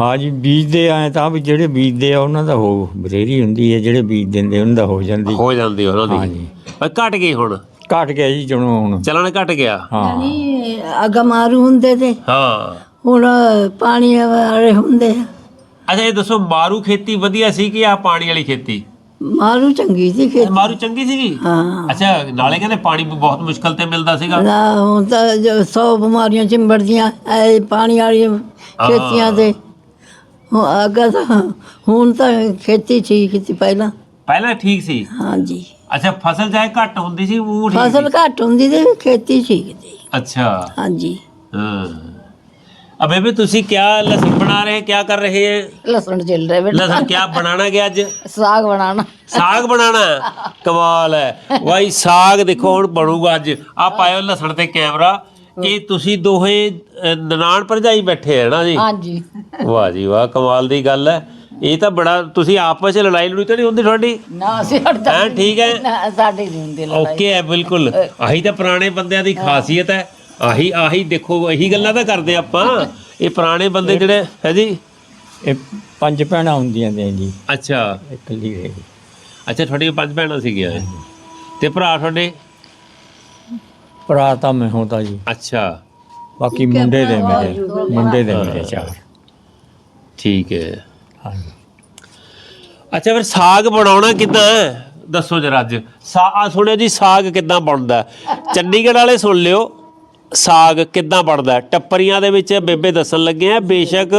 ਹਾਂ ਜੀ ਬੀਜਦੇ ਆਏ ਤਾਂ ਵੀ ਜਿਹੜੇ ਬੀਜਦੇ ਆ ਉਹਨਾਂ ਦਾ ਹੋ ਬਥੇਰੀ ਹੁੰਦੀ ਹੈ ਜਿਹੜੇ ਬੀਜ ਦਿੰਦੇ ਉਹਨਾਂ ਦਾ ਹੋ ਜਾਂਦੀ। ਹੋ ਜਾਂਦੀ ਉਹਨਾਂ ਦੀ। ਹਾਂਜੀ। ਪਰ ਘਟ ਗਈ ਹੁਣ। ਘਟ ਗਿਆ ਜੀ ਜਦੋਂ ਹੁਣ। ਚੱਲਣ ਘਟ ਗਿਆ? ਹਾਂ। ਨਹੀਂ ਅਗਾ ਮਾਰੂ ਹੁੰਦੇ ਤੇ ਹਾਂ। ਹੁਣ ਪਾਣੀ ਵਾਲੇ ਹੁੰਦੇ ਆ। ਅੱਛਾ ਇਹ ਦੱਸੋ ਮਾਰੂ ਖੇਤੀ ਵਧੀਆ ਸੀ ਕਿ ਆ ਪਾਣੀ ਵਾਲੀ ਖੇਤੀ? ਮਾਰੂ ਚੰਗੀ ਸੀ ਖੇਤ। ਮਾਰੂ ਚੰਗੀ ਸੀਗੀ? ਹਾਂ। ਅੱਛਾ ਨਾਲੇ ਕਹਿੰਦੇ ਪਾਣੀ ਵੀ ਬਹੁਤ ਮੁਸ਼ਕਲ ਤੇ ਮਿਲਦਾ ਸੀਗਾ। ਨਾ ਹੁਣ ਤਾਂ ਜੋ ਸੌ ਬਿਮਾਰੀਆਂ ਚਿੰਬੜਦੀਆਂ ਐ ਪਾਣੀ ਵਾਲੀਆਂ ਖੇਤੀਆਂ ਤੇ। ਹੁਣ ਅੱਗਾ ਤਾਂ ਹੁਣ ਤਾਂ ਖੇਤੀ ਠੀਕ ਸੀ ਪਹਿਲਾਂ। ਪਹਿਲਾਂ ਠੀਕ ਸੀ? ਹਾਂਜੀ। ਅੱਛਾ ਫਸਲ ਚਾਹੇ ਘੱਟ ਹੁੰਦੀ ਸੀ ਉਹ ਠੀਕ ਫਸਲ ਸੀ? ਘੱਟ ਹੁੰਦੀ ਤੇ ਖੇਤੀ ਠੀਕ ਸੀ। ਅੱਛਾ। ਹਾਂਜੀ। ਹਾਂ। ਅਬੇ ਵੀ ਤੁਸੀਂ ਕਿਆ ਲਸਣ ਬਣਾ ਰਹੇ ਕਿਆ ਕਰ ਰਹੇ ਹੈ ਲਸਣ ਛਿਲ ਰਹੇ ਬੇਟਾ। ਲਸਣ ਕਿਆ ਬਣਾਣਾ ਗਿਆ ਅੱਜ? ਸਾਗ ਬਣਾਉਣਾ ਸਾਗ ਬਣਾਣਾ? ਕਮਾਲ ਹੈ। ਵਾਈ ਸਾਗ ਦੇਖੋ ਹੁਣ ਬਣੂਗਾ ਅੱਜ। ਆ ਪਾਇਓ ਲਸਣ ਤੇ ਕੈਮਰਾ। ਇਹ ਤੁਸੀਂ ਦੋਹੇ ਅ, ਨਨਾਣ ਭਰਜਾਈ ਬੈਠੇ ਹੈ ਨਾ ਜੀ? ਹਾਂਜੀ। ਵਾਹ ਜੀ ਵਾਹ ਕਮਾਲ ਦੀ ਗੱਲ ਹੈ। ਇਹ ਤਾਂ ਬੜਾ ਤੁਸੀਂ ਆਪਸ ਵਿੱਚ ਲੜਾਈ ਲੜੀ ਤਾਂ ਨਹੀਂ ਹੁੰਦੀ ਤੁਹਾਡੀ? ਨਾ ਅਸੀਂ ਹਟਦਾ ਹਾਂ ਠੀਕ ਹੈ। ਨਾ ਸਾਡੀ ਨਹੀਂ ਹੁੰਦੀ ਲੜਾਈ। ਓਕੇ ਹੈ ਬਿਲਕੁਲ। ਆਹੀ ਤਾਂ ਪੁਰਾਣੇ ਬੰਦਿਆਂ ਦੀ ਖਾਸੀਅਤ ਹੈ। ਆਹੀ ਆਹੀ ਦੇਖੋ ਇਹੀ ਗੱਲਾਂ ਤਾਂ ਕਰਦੇ ਆਪਾਂ। ਇਹ ਪੁਰਾਣੇ ਬੰਦੇ ਜਿਹੜੇ ਹੈ ਜੀ? ਇਹ ਪੰਜ ਭੈਣਾਂ ਹੁੰਦੀਆਂ ਨੇ ਜੀ। ਅੱਛਾ। ਇਕੱਲੀ ਰਹੀ ਅੱਛਾ ਤੁਹਾਡੀਆਂ ਪੰਜ ਭੈਣਾਂ ਸੀਗੀਆਂ। ਇਹ। ਤੇ ਭਰਾ ਤੁਹਾਡੇ? ਭਰਾ ਤਾਂ ਮੈਂ ਹੁੰਦਾ ਜੀ। ਅੱਛਾ। ਬਾਕੀ ਮੁੰਡੇ ਦੇ ਮੇਰੇ। ਮੁੰਡੇ ਦੇ ਮੇਰੇ ਚਾਰ। ਠੀਕ ਹੈ। ਹਾਂਜੀ। ਅੱਛਾ ਫਿਰ ਸਾਗ ਬਣਾਉਣਾ ਕਿੱਦਾਂ? ਦੱਸੋ ਜਰਾ ਅੱਜ। ਸਾ ਸੁਣਿਓ ਜੀ ਸਾਗ ਕਿੱਦਾਂ ਬਣਦਾ? ਚੰਡੀਗੜ੍ਹ ਵਾਲੇ ਸੁਣ ਲਿਓ ਸਾਗ ਕਿੱਦਾਂ ਬਣਦਾ? ਟੱਪਰੀਆਂ ਦੇ ਵਿੱਚ ਬੇਬੇ ਦੱਸਣ ਲੱਗੇ ਆ ਬੇਸ਼ੱਕ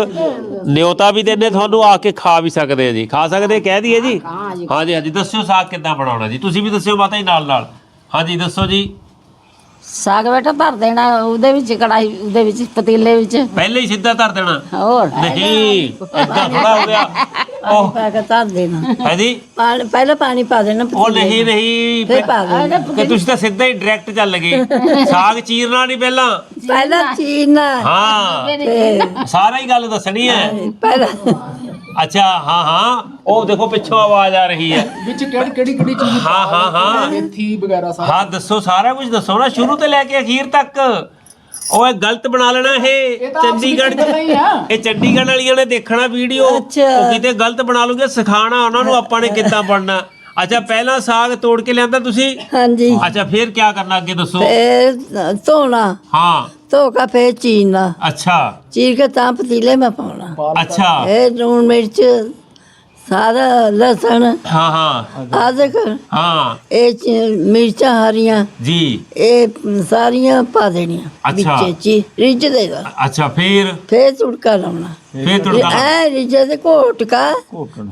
ਨਿਉਤਾ ਵੀ ਦਿੰਦੇ ਤੁਹਾਨੂੰ ਆ ਕੇ ਖਾ ਵੀ ਸਕਦੇ ਆ ਜੀ। ਖਾ ਸਕਦੇ ਕਹਿ ਦਈਏ ਜੀ? ਹਾਂਜੀ ਹਾਂਜੀ ਦੱਸਿਓ ਸਾਗ ਕਿੱਦਾਂ ਬਣਾਉਣਾ ਜੀ? ਤੁਸੀਂ ਵੀ ਦੱਸਿਓ ਮਾਤਾ ਜੀ ਨਾਲ ਨਾਲ ਹਾਂਜੀ ਦੱਸੋ ਜੀ। ਸਾਗ ਬੇਟਾ ਧਰ ਦੇਣਾ ਉਹਦੇ ਵਿੱਚ ਕੜਾਈ ਉਹਦੇ ਵਿੱਚ ਪਤੀਲੇ ਵਿੱਚ। ਪਹਿਲੇ ਹੀ ਸਿੱਧਾ ਧਰ ਦੇਣਾ। ਹੋਰ। ਨਹੀਂ ਏਦਾਂ ਥੋੜਾ ਹੋ ਗਿਆ। ਉਹ ਪਾ ਕੇ ਧਰ ਦੇਣਾ। ਹੈ ਜੀ ਪਾਣੀ ਪਹਿਲਾਂ ਪਾਣੀ ਪਾ ਦੇਣਾ ਉਹ ਨਹੀਂ ਨਹੀਂ। ਫਿਰ ਪਾ ਦੇਣਾ। ਕਿ ਤੁਸੀਂ ਤਾਂ ਸਿੱਧਾ ਹੀ ਡਾਇਰੈਕਟ ਚੱਲ ਗਏ। ਸਾਗ ਚੀਰਨਾ ਨਹੀਂ ਪਹਿਲਾਂ। ਪਹਿਲਾਂ ਚੀਨਾ ਹਾਂ। ਤੇ ਸਾਰਾ ਹੀ ਗੱਲ ਦੱਸਣੀ ਹੈ ਪਹਿਲਾਂ ਅੱਛਾ ਹਾਂ ਹਾਂ। ਉਹ ਦੇਖੋ ਪਿੱਛੋਂ ਆਵਾਜ਼ ਆ ਰਹੀ ਹੈ। ਵਿੱਚ ਕਿਹੜੀ ਕਿਹੜੀ ਕਿਹੜੀ ਚੀਜ਼ ਹਾਂ ਹਾਂ ਹਾਂ। ਮੇਥੀ ਵਗੈਰਾ ਸਾਰਾ ਹਾਂ ਦੱਸੋ ਸਾਰਾ ਕੁਝ ਦੱਸੋ ਨਾ। ਸ਼ੁਰੂ ਤੋਂ ਲੈ ਕੇ ਅਖੀਰ ਤੱਕ। ਉਹ ਇਹ ਗਲਤ ਬਣਾ ਲੈਣਾ ਇਹ। ਤਾਂ ਆਪਸ ਵਿੱਚ ਚੰਡੀਗੜ੍ਹ ਗੱਲਾਂ ਹੀ ਆ। ਇਹ ਚੰਡੀਗੜ੍ਹ ਵਾਲੀਆਂ ਨੇ ਦੇਖਣਾ ਵੀਡੀਓ। ਅੱਛਾ। ਉਹ ਕਿਤੇ ਗਲਤ ਬਣਾ ਲੂਗੇ ਸਿਖਾਣਾ ਉਹਨਾਂ ਨੂੰ ਆਪਾਂ ਨੇ ਕਿੱਦਾਂ ਬਣਨਾ ਅੱਛਾ ਪਹਿਲਾਂ ਸਾਗ ਤੋੜ ਕੇ ਲਿਆਂਦਾ ਤੁਸੀਂ? ਹਾਂਜੀ। ਅੱਛਾ ਫਿਰ ਕੀ ਕਰਨਾ ਅੱਗੇ ਦੱਸੋ? ਫਿਰ ਧੋਣਾ। ਹਾਂ। ਧੋ ਕੇ ਫਿਰ ਚੀਰਨਾ। ਅੱਛਾ। ਚੀਰ ਕੇ ਤਾਂ ਪਤੀਲੇ ਮੈਂ ਪਾਉਣਾ। ਅੱਛਾ। ਇਹ ਲੂਣ ਮਿਰਚ ਸਾਰਾ ਲਸਣ। ਹਾਂ ਹਾਂ। ਅਦਰਕ। ਹਾਂ। ਇਹ ਚ- ਮਿਰਚਾਂ ਹਰੀਆਂ। ਜੀ। ਇਹ ਸਾਰੀਆਂ ਪਾ ਦੇਣੀਆਂ ਅੱਛਾ। ਵਿੱਚ ਚੀ ਰਿੱਝ ਦੇਗਾ ਅੱਛਾ ਫਿਰ? ਫੇਰ ਤੁੜਕਾ ਲਾਉਣਾ। ਫਿਰ ਤੁੜਕਾ ਐ ਰਿੱਝੇ ਦੇ ਘੋਟਕਾ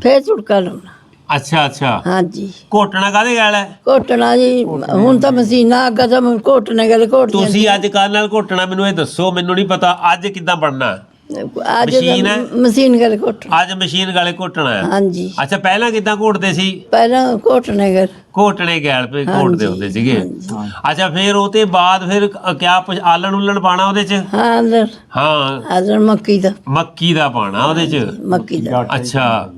ਫੇਰ ਤੁੜਕਾ ਲਾਉਣਾ। ਅੱਛਾ ਅੱਛਾ। ਹਾਂਜੀ। ਘੋਟਣਾ ਕਾਦੇ ਗੱਲ ਹੈ? ਘੋਟਣਾ ਜੀ ਹੁਣ ਤਾਂ ਮਸ਼ੀਨਾਂ ਅੱਗਾ ਤਾਂ ਘੋਟਣੇ ਗਲੇ ਘੋਟ ਤੁਸੀਂ ਅੱਜ ਕੱਲ ਨਾਲ ਘੋਟਣਾ ਮੈਨੂੰ ਇਹ ਦੱਸੋ ਮੈਨੂੰ ਨਹੀਂ ਪਤਾ ਅੱਜ ਕਿੱਦਾਂ ਬਣਨਾ। ਅੱਜ ਮਸ਼ੀਨ ਹੈ? ਮਸ਼ੀਨ ਗਲੇ ਘੋਟਣਾ। ਅੱਜ ਮਸ਼ੀਨ ਗਾਲੇ ਘੋਟਣਾ ਹੈ। ਹਾਂਜੀ। ਅੱਛਾ ਪਹਿਲਾਂ ਕਿੱਦਾਂ ਘੋਟਦੇ ਸੀ? ਪਹਿਲਾਂ ਘੋਟਣੇ ਗਲ। ਘੋਟਣੇ ਗੈਲ ਪੇ ਘੋਟਦੇ ਹੁੰਦੇ ਸੀਗੇ। ਅੱਛਾ ਫਿਰ ਉਹ ਤੇ ਬਾਅਦ ਫਿਰ ਕਿਆ ਕੁਛ ਆਲਣ ਉਲਣ ਪਾਣਾ ਉਹਦੇ ਚ? ਹਾਂ ਅੰਦਰ ਹਾਂ। ਆਦਰ ਮੱਕੀ ਦਾ। ਮੱਕੀ ਦਾ ਪਾਣਾ ਉਹਦੇ ਚ? ਮੱਕੀ ਦਾ। ਅੱਛਾ।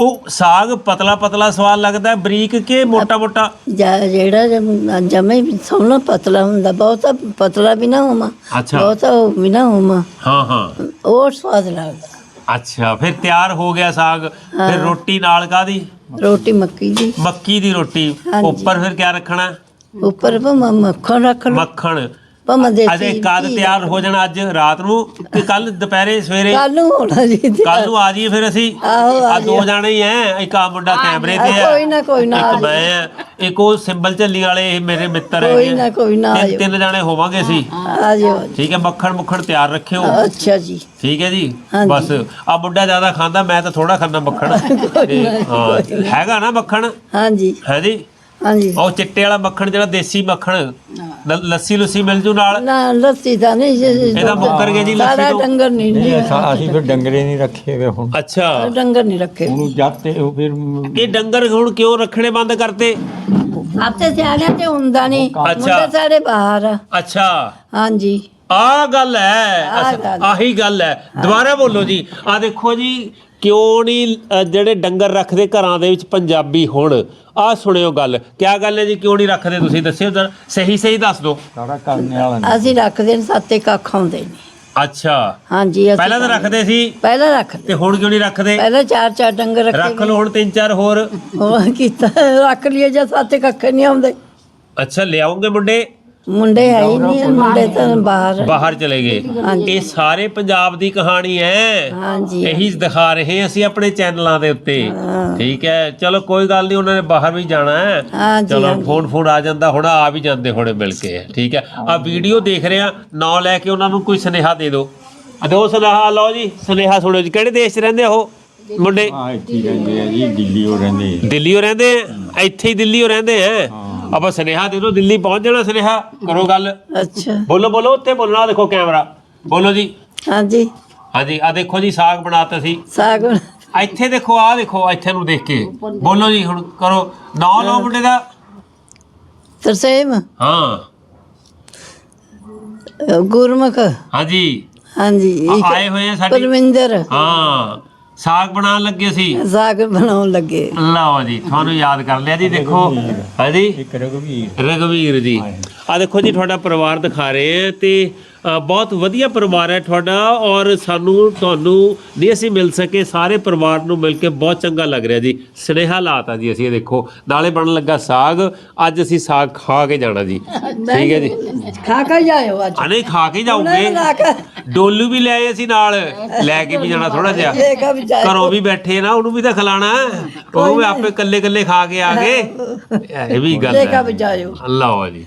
ਉਹ ਸਾਗ ਪਤਲਾ ਪਤਲਾ ਸਵਾਦ ਲੱਗਦਾ ਹੈ, ਬਰੀਕ ਕਿ ਮੋਟਾ ਮੋਟਾ? ਜਾ- ਜਿਹੜਾ ਜਮ- ਜਮੇ ਵੀ ਸੋਹਣਾ ਪਤਲਾ ਹੁੰਦਾ ਬਹੁਤਾ ਪਤਲਾ ਵੀ ਨਾ ਹੋਮਾ ਅੱਛਾ। ਬਹੁਤਾ ਉਹ ਵੀ ਨਾ ਹੋਮਾ ਹਾਂ ਹਾਂ। ਉਹ ਸਵਾਦ ਲੱਗਦਾ। ਅੱਛਾ ਫਿਰ ਤਿਆਰ ਹੋ ਗਿਆ ਸਾਗ ਫਿਰ ਰੋਟੀ ਨਾਲ ਕਾਦੀ ਰੋਟੀ ਮੱਕੀ ਦੀ। ਮੱਕੀ ਦੀ ਰੋਟੀ। ਹਾਂਜੀ। ਉੱਪਰ ਫਿਰ ਕਿਆ ਰੱਖਣਾ? ਉੱਪਰ ਭਾਵੇਂ ਮੱਖਣ ਰੱਖ ਲਓ। ਮੱਖਣ। ਭਾਵੇਂ ਅਜੇ ਦੇਸੀ ਕਦ ਤਿਆਰ ਹੋ ਜਾਣਾ ਅੱਜ ਰਾਤ ਨੂੰ ਕਿ ਕੱਲ ਦੁਪਹਿਰੇ ਸਵੇਰੇ। ਕੱਲ ਨੂੰ ਹੋਣਾ ਜੀ ਕੱਲ ਨੂੰ ਆ ਜਾਈਏ ਫਿਰ ਅਸੀਂ। ਆਹੋ, ਆ ਆ ਦੋ ਜਾਣੇ ਹੀ ਐ ਇੱਕ ਆ ਮੁੰਡਾ ਕੈਮਰੇ ਤੇ ਆ, ਕੋਈ ਨਾ, ਕੋਈ ਨਾ, ਇੱਕ ਮੈਂ ਆ, ਇੱਕ ਉਹ ਸਿੰਬਲ ਝੱਲੀ ਵਾਲੇ ਇਹ ਮੇਰੇ ਮਿੱਤਰ ਕੋਈ ਹੈਗੇ ਨਾ, ਕੋਈ ਨਾ, ਤਿੰਨ। ਤਿੰਨ ਜਾਣੇ ਹੋਵਾਂਗੇ ਅਸੀਂ। ਆ ਜਾਓ ਠੀਕ ਹੈ ਮੱਖਣ ਮੁੱਖਣ ਤਿਆਰ ਰੱਖਿਓ। ਅੱਛਾ ਜੀ। ਠੀਕ ਹੈ ਜੀ। ਹਾਂਜੀ। ਬਸ ਆ ਮੁੰਡਾ ਜ਼ਿਆਦਾ ਖਾਂਦਾ ਮੈਂ ਤਾਂ ਥੋੜਾ ਖਾਂਦਾ ਮੱਖਣ। ਤੇ, ਹਾਂ ਹੈਗਾ ਨਾ ਮੱਖਣ? ਹਾਂਜੀ। ਹੈ ਜੀ? ਹਾਂਜੀ। ਉਹ ਚਿੱਟੇ ਵਾਲਾ ਮੱਖਣ ਜਿਹੜਾ ਦੇਸੀ ਮੱਖਣ ਲ- ਲੱਸੀ ਲੁੱਸੀ ਮਿਲ ਜੂ ਨਾਲ? ਨਾ ਲੱਸੀ ਤਾਂ ਨਹੀਂ ਜੀ। ਇਹਦਾ ਮੁੱਕਰ ਗਿਆ ਜੀ ਲੱਸੀ ਤੋਂ। ਡੰਗਰ ਨਹੀਂ ਜੀ। ਸਾ- ਅਸੀਂ ਫਿਰ ਡੰਗਰੇ ਨਹੀਂ ਰੱਖੇ ਵੇ ਹੁਣ। ਅੱਛਾ। ਡੰਗਰ ਨਹੀਂ ਰੱਖੇ। ਉਹਨੂੰ ਜਾਤੇ ਉਹ ਫਿਰ ਮ- ਇਹ ਡੰਗਰ ਹੁਣ ਕਿਉਂ ਰੱਖਣੇ ਬੰਦ ਕਰਤੇ? ਆਪੇ ਸਿਆਣਿਆਂ ਤੇ ਹੁੰਦਾ ਨਹੀਂ। ਅੱਛਾ। ਮੁੰਡੇ ਸਾਡੇ ਬਾਹਰ ਆ। ਅੱਛਾ। ਹਾਂਜੀ। ਆ ਗੱਲ ਹੈ ਆਹ ਗੱਲ। ਆਹੀ ਗੱਲ ਹੈ। ਦੁਬਾਰਾ ਬੋਲੋ ਜੀ। ਆ ਦੇਖੋ ਜੀ ਕਿਉਂ ਨਹੀਂ ਅ, ਜਿਹੜੇ ਡੰਗਰ ਰੱਖਦੇ ਘਰਾਂ ਦੇ ਵਿੱਚ ਪੰਜਾਬੀ ਹੁਣ? ਆ ਸੁਣਿਓ ਗੱਲ। ਕਿਆ ਗੱਲ ਹੈ ਜੀ ਕਿਉਂ ਨਹੀਂ ਰੱਖਦੇ ਤੁਸੀਂ? ਦੱਸਿਓ ਜਰਾ। ਸਹੀ ਸਹੀ ਦੱਸ ਦਿਓ। ਸਾਰਾ ਕਰਨੇ ਵਾਲਾ ਨਹੀਂ। ਅਸੀਂ ਰੱਖਦੇ ਨੇ ਸਾਤੇ ਕੱਖ ਆਉਂਦੇ ਨੇ। ਅੱਛਾ। ਹਾਂਜੀ ਅਸੀਂ ਪਹਿਲਾਂ ਤਾਂ ਰੱਖਦੇ ਸੀ। ਪਹਿਲਾਂ ਰੱਖਦੇ। ਤੇ ਹੁਣ ਕਿਉਂ ਨਹੀਂ ਰੱਖਦੇ? ਪਹਿਲਾਂ ਚਾਰ ਚਾਰ ਡੰਗਰ ਰੱਖੇ ਰੱਖ ਲਓ ਹੁਣ ਤਿੰਨ ਚਾਰ ਹੋਰ। ਉਹ ਕੀਤਾ। ਰੱਖ ਲਈਏ ਜਾਂ ਸਾਤੇ ਕੱਖ ਨਹੀਂ ਆਉਂਦੇ। ਅੱਛਾ ਲਿਆਉਂਗੇ ਮੁੰਡੇ? ਮੁੰਡੇ ਹੈ ਹੀ ਨਹੀਂ ਮੁੰਡੇ ਤਾਂ ਬਾਹਰ ਬਾਹਰ ਚਲੇ ਗਏ। ਇਹ ਸਾਰੇ ਪੰਜਾਬ ਦੀ ਕਹਾਣੀ ਹੈ। ਹਾਂਜੀ। ਇਹੀ ਦਿਖਾ ਰਹੇ ਹਾਂ ਅਸੀਂ ਆਪਣੇ ਚੈਨਲਾਂ ਦੇ ਉੱਤੇ। ਠੀਕ ਹੈ। ਚਲੋ ਕੋਈ ਗੱਲ ਨਹੀਂ ਉਹਨਾਂ ਨੇ ਬਾਹਰ ਵੀ ਜਾਣਾ ਹੈ। ਚਲੋ। ਫੋਨ ਫੋਨ ਆ ਜਾਂਦਾ ਹੁਣ ਆ ਵੀ ਜਾਂਦੇ ਹੁਣੇ ਮਿਲ ਕੇ ਠੀਕ ਹੈ। ਆ ਵੀਡੀਓ ਦੇਖ ਰਹੇ ਆ ਨਾਂ ਲੈ ਕੇ ਉਹਨਾਂ ਨੂੰ ਕੋਈ ਸੁਨੇਹਾ ਦੇ ਦਿਓ। ਦਿਓ ਸੁਨੇਹਾ ਲਓ ਜੀ ਸੁਨੇਹਾ ਸੁਣੋ ਜੀ। ਕਿਹੜੇ ਦੇਸ਼ 'ਚ ਰਹਿੰਦੇ ਆ ਉਹ ਮੁੰਡੇ? ਹਾਂ ਇੱਥੇ ਹੀ ਰਹਿੰਦੇ ਆ ਜੀ ਦਿੱਲੀ ਉਹ ਰਹਿੰਦੇ ਆ। ਦਿੱਲੀ ਉਹ ਰਹਿੰਦੇ ਆ? ਇੱਥੇ ਹੀ ਦਿੱਲੀ ਉਹ ਰਹਿੰਦੇ ਆ? ਆਪਾਂ ਸੁਨੇਹਾ ਦੇ ਦਿਓ ਦਿੱਲੀ ਪਹੁੰਚ ਜਾਣਾ ਸੁਨੇਹਾ ਕਰੋ ਗੱਲ। ਅੱਛਾ। ਬੋਲੋ ਬੋਲੋ ਉੱਥੇ ਬੋਲਣਾ ਦੇਖੋ ਕੈਮਰਾ। ਬੋਲੋ ਜੀ। ਹਾਂਜੀ। ਹਾਂਜੀ ਆ ਦੇਖੋ ਜੀ ਸਾਗ ਬਣਾਤਾ ਸੀ। ਸਾਗ ਇੱਥੇ ਦੇਖੋ ਆ ਦੇਖੋ ਇੱਥੇ ਨੂੰ ਦੇਖ ਕੇ। ਬੋਲੋ ਜੀ ਹੁਣ ਕਰੋ। ਨਾਂ ਲਓ ਮੁੰਡੇ ਦਾ। ਤਰਸੇਮ ਹਾਂ। ਅ, ਗੁਰਮੁਖ। ਹਾਂਜੀ। ਹਾਂਜੀ ਆ- ਆਏ ਹੋਏ ਆ ਸਾਡੀ। ਪਰਮਿੰਦਰ। ਹਾਂ। ਸਾਗ ਬਣਾਉਣ ਲੱਗੇ ਸੀ? ਸਾਗ ਬਣਾਉਣ ਲੱਗੇ। ਲਓ ਜੀ ਤੁਹਾਨੂੰ ਯਾਦ ਕਰ ਲਿਆ ਜੀ ਦੇਖੋ ਹਾਂਜੀ ਇੱਕ ਰਘਵੀਰ। ਰਗਵੀਰ ਜੀ। ਆ ਦੇਖੋ ਜੀ ਤੁਹਾਡਾ ਪਰਿਵਾਰ ਦਿਖਾ ਰਹੇ ਤੇ ਬਹੁਤ ਵਧੀਆ ਪਰਿਵਾਰ ਹੈ ਤੁਹਾਡਾ ਔਰ ਸਾਨੂੰ ਤੁਹਾਨੂੰ ਨਹੀਂ ਅਸੀਂ ਮਿਲ ਸਕੇ ਸਾਰੇ ਪਰਿਵਾਰ ਨੂੰ ਮਿਲ ਕੇ ਬਹੁਤ ਚੰਗਾ ਲੱਗ ਰਿਹਾ ਜੀ। ਸਨੇਹਾ ਲਾਤਾ ਜੀ ਅਸੀਂ ਇਹ ਦੇਖੋ ਨਾਲੇ ਬਣਨ ਲੱਗਾ ਸਾਗ ਅੱਜ ਅਸੀਂ ਸਾਗ ਖਾ ਕੇ ਜਾਣਾ ਜੀ। ਠੀਕ ਹੈ ਜੀ। ਖਾ ਕੇ ਜਾਇਓ ਅੱਜ। ਨਹੀਂ ਖਾ ਕੇ ਜਾਓਗੇ ਨੂੰ ਲਾ ਕੇ। ਡੋਲੂ ਵੀ ਲੈ ਆਏ ਅਸੀਂ ਨਾਲ ਲੈ ਕੇ ਵੀ ਜਾਣਾ ਥੋੜਾ ਜਿਹਾ। ਵੀ ਜਾਇਓ। ਘਰੋਂ ਵੀ ਬੈਠੇ ਨਾ ਉਹਨੂੰ ਵੀ ਤਾਂ ਖਿਲਾਣਾ। ਉਹ ਵੀ ਆਪੇ ਇਕੱਲੇ ਇਕੱਲੇ ਖਾ ਕੇ ਆ ਗਏ। ਇਹ ਵੀ ਗੱਲ ਲੈ ਕੇ ਹੈ ਵੀ ਜਾਇਓ। ਲਓ ਜੀ।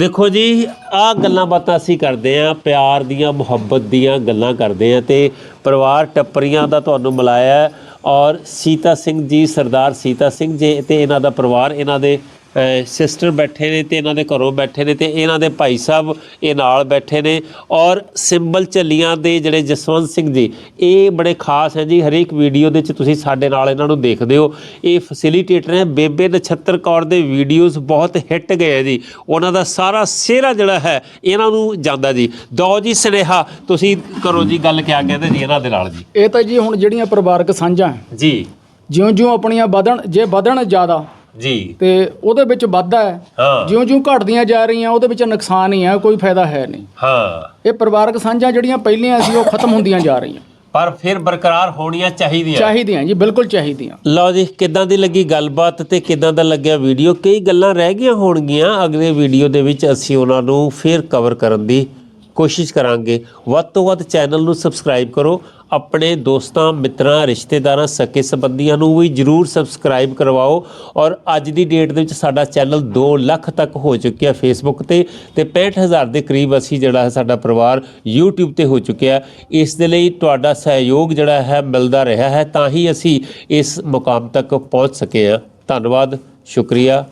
ਦੇਖੋ ਜੀ ਆ ਗੱਲਾਂ ਬਾਤਾਂ ਅਸੀਂ ਕਰਦੇ ਆਂ ਪਿਆਰ ਦੀਆਂ, ਮੁਹੱਬਤ ਦੀਆਂ ਗੱਲਾਂ ਕਰਦੇ ਆਂ ਤੇ ਪਰਿਵਾਰ ਟੱਪਰੀਆਂ ਦਾ ਤੁਹਾਨੂੰ ਮਿਲਾਇਆ ਔਰ ਸੀਤਾ ਸਿੰਘ ਜੀ, ਸਰਦਾਰ ਸੀਤਾ ਸਿੰਘ ਜੀ ਤੇ ਇਹਨਾਂ ਦਾ ਪਰਿਵਾਰ, ਇਹਨਾਂ ਦੇ ਸਿਸਟਰ ਬੈਠੇ ਨੇ ਤੇ ਇਹਨਾਂ ਦੇ ਘਰੋਂ ਬੈਠੇ ਨੇ ਤੇ ਇਹਨਾਂ ਦੇ ਭਾਈ ਸਾਹਿਬ ਇਹ ਨਾਲ ਬੈਠੇ ਨੇ ਔਰ ਸਿੰਬਲ ਝੱਲੀਆਂ ਦੇ ਜਿਹੜੇ ਜਸਵੰਤ ਸਿੰਘ ਜੀ ਇਹ ਬੜੇ ਖਾਸ ਹੈ ਜੀ ਹਰੇਕ ਵੀਡੀਓ ਦੇ ਵਿੱਚ ਤੁਸੀਂ ਸਾਡੇ ਨਾਲ ਇਹਨਾਂ ਨੂੰ ਦੇਖਦੇ ਹੋ। ਇਹ ਫੈਸਿਲੀਟੇਟਰ ਹੈ ਬੇਬੇ ਨਛੱਤਰ ਕੌਰ ਦੇ ਵੀਡੀਓਜ਼ ਬਹੁਤ ਹਿੱਟ ਗਏ ਹੈ ਜੀ। ਉਹਨਾਂ ਦਾ ਸਾਰਾ ਸਿਹਰਾ ਜਿਹੜਾ ਹੈ ਇਹਨਾਂ ਨੂੰ ਜਾਂਦਾ ਜੀ। ਦੋ ਜੀ ਸੁਨੇਹਾ ਤੁਸੀਂ ਕਰੋ ਜੀ ਗੱਲ ਕਿਆ ਕਹਿੰਦੇ ਜੀ ਇਹਨਾਂ ਦੇ ਨਾਲ ਜੀ। ਇਹ ਤਾਂ ਜੀ ਹੁਣ ਜਿਹੜੀਆਂ ਪਰਿਵਾਰਕ ਸਾਂਝਾਂ ਜੀ। ਜਿਉਂ-ਜਿਉਂ ਆਪਣੀਆਂ ਵਧਣ ਜੇ ਵਧਣ ਜ਼ਿਆਦਾ ਜੀ। ਤੇ ਉਹਦੇ ਵਿੱਚ ਵਾਧਾ ਹੈ। ਹਾਂ। ਜਿਉਂ-ਜਿਉਂ ਘਟਦੀਆਂ ਜਾ ਰਹੀਆਂ ਉਹਦੇ ਵਿੱਚ ਨੁਕਸਾਨ ਹੀ ਹੈ ਕੋਈ ਫਾਇਦਾ ਹੈ ਨਹੀਂ। ਹਾਂ। ਇਹ ਪਰਿਵਾਰਕ ਸਾਂਝਾਂ ਜਿਹੜੀਆਂ ਪਹਿਲੀਆਂ ਸੀ ਉਹ ਖਤਮ ਹੁੰਦੀਆਂ ਜਾ ਰਹੀਆਂ। ਪਰ ਫਿਰ ਬਰਕਰਾਰ ਹੋਣੀਆਂ ਚਾਹੀਦੀਆਂ। ਚਾਹੀਦੀਆਂ ਜੀ ਬਿਲਕੁਲ ਚਾਹੀਦੀਆਂ। ਲਓ ਜੀ ਕਿੱਦਾਂ ਦੀ ਲੱਗੀ ਗੱਲਬਾਤ ਤੇ ਕਿੱਦਾਂ ਦਾ ਲੱਗਿਆ ਵੀਡੀਓ? ਕਈ ਗੱਲਾਂ ਰਹਿ ਗਈਆਂ ਹੋਣਗੀਆਂ। ਅਗਲੇ ਵੀਡੀਓ ਦੇ ਵਿੱਚ ਅਸੀਂ ਉਹਨਾਂ ਨੂੰ ਫੇਰ ਕਵਰ ਕਰਨ ਦੀ ਕੋਸ਼ਿਸ਼ ਕਰਾਂਗੇ। ਵੱਧ ਤੋਂ ਵੱਧ ਚੈਨਲ ਨੂੰ ਸਬਸਕ੍ਰਾਈਬ ਕਰੋ। ਆਪਣੇ ਦੋਸਤਾਂ, ਮਿੱਤਰਾਂ, ਰਿਸ਼ਤੇਦਾਰਾਂ, ਸਕੇ ਸੰਬੰਧੀਆਂ ਨੂੰ ਵੀ ਜਰੂਰ ਸਬਸਕ੍ਰਾਈਬ ਕਰਵਾਓ। ਔਰ ਅੱਜ ਦੀ ਡੇਟ ਦੇ ਵਿੱਚ ਸਾਡਾ ਚੈਨਲ 2 ਲੱਖ ਤੱਕ ਹੋ ਚੁੱਕਿਆ ਫੇਸਬੁੱਕ ਤੇ ਤੇ 65000 ਦੇ ਕਰੀਬ ਅਸੀਂ ਜਿਹੜਾ ਹੈ ਸਾਡਾ ਪਰਿਵਾਰ YouTube ਤੇ ਹੋ ਚੁੱਕਿਆ ਇਸ ਦੇ ਲਈ ਤੁਹਾਡਾ ਸਹਿਯੋਗ ਜਿਹੜਾ ਹੈ ਮਿਲਦਾ ਰਿਹਾ ਹੈ ਤਾਂ ਹੀ ਅਸੀਂ ਇਸ ਮੁਕਾਮ ਤੱਕ ਪਹੁੰਚ ਸਕੇ ਹਾਂ। ਧੰਨਵਾਦ, ਸ਼ੁਕਰੀਆ,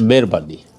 ਮਿਹਰਬਾਨੀ।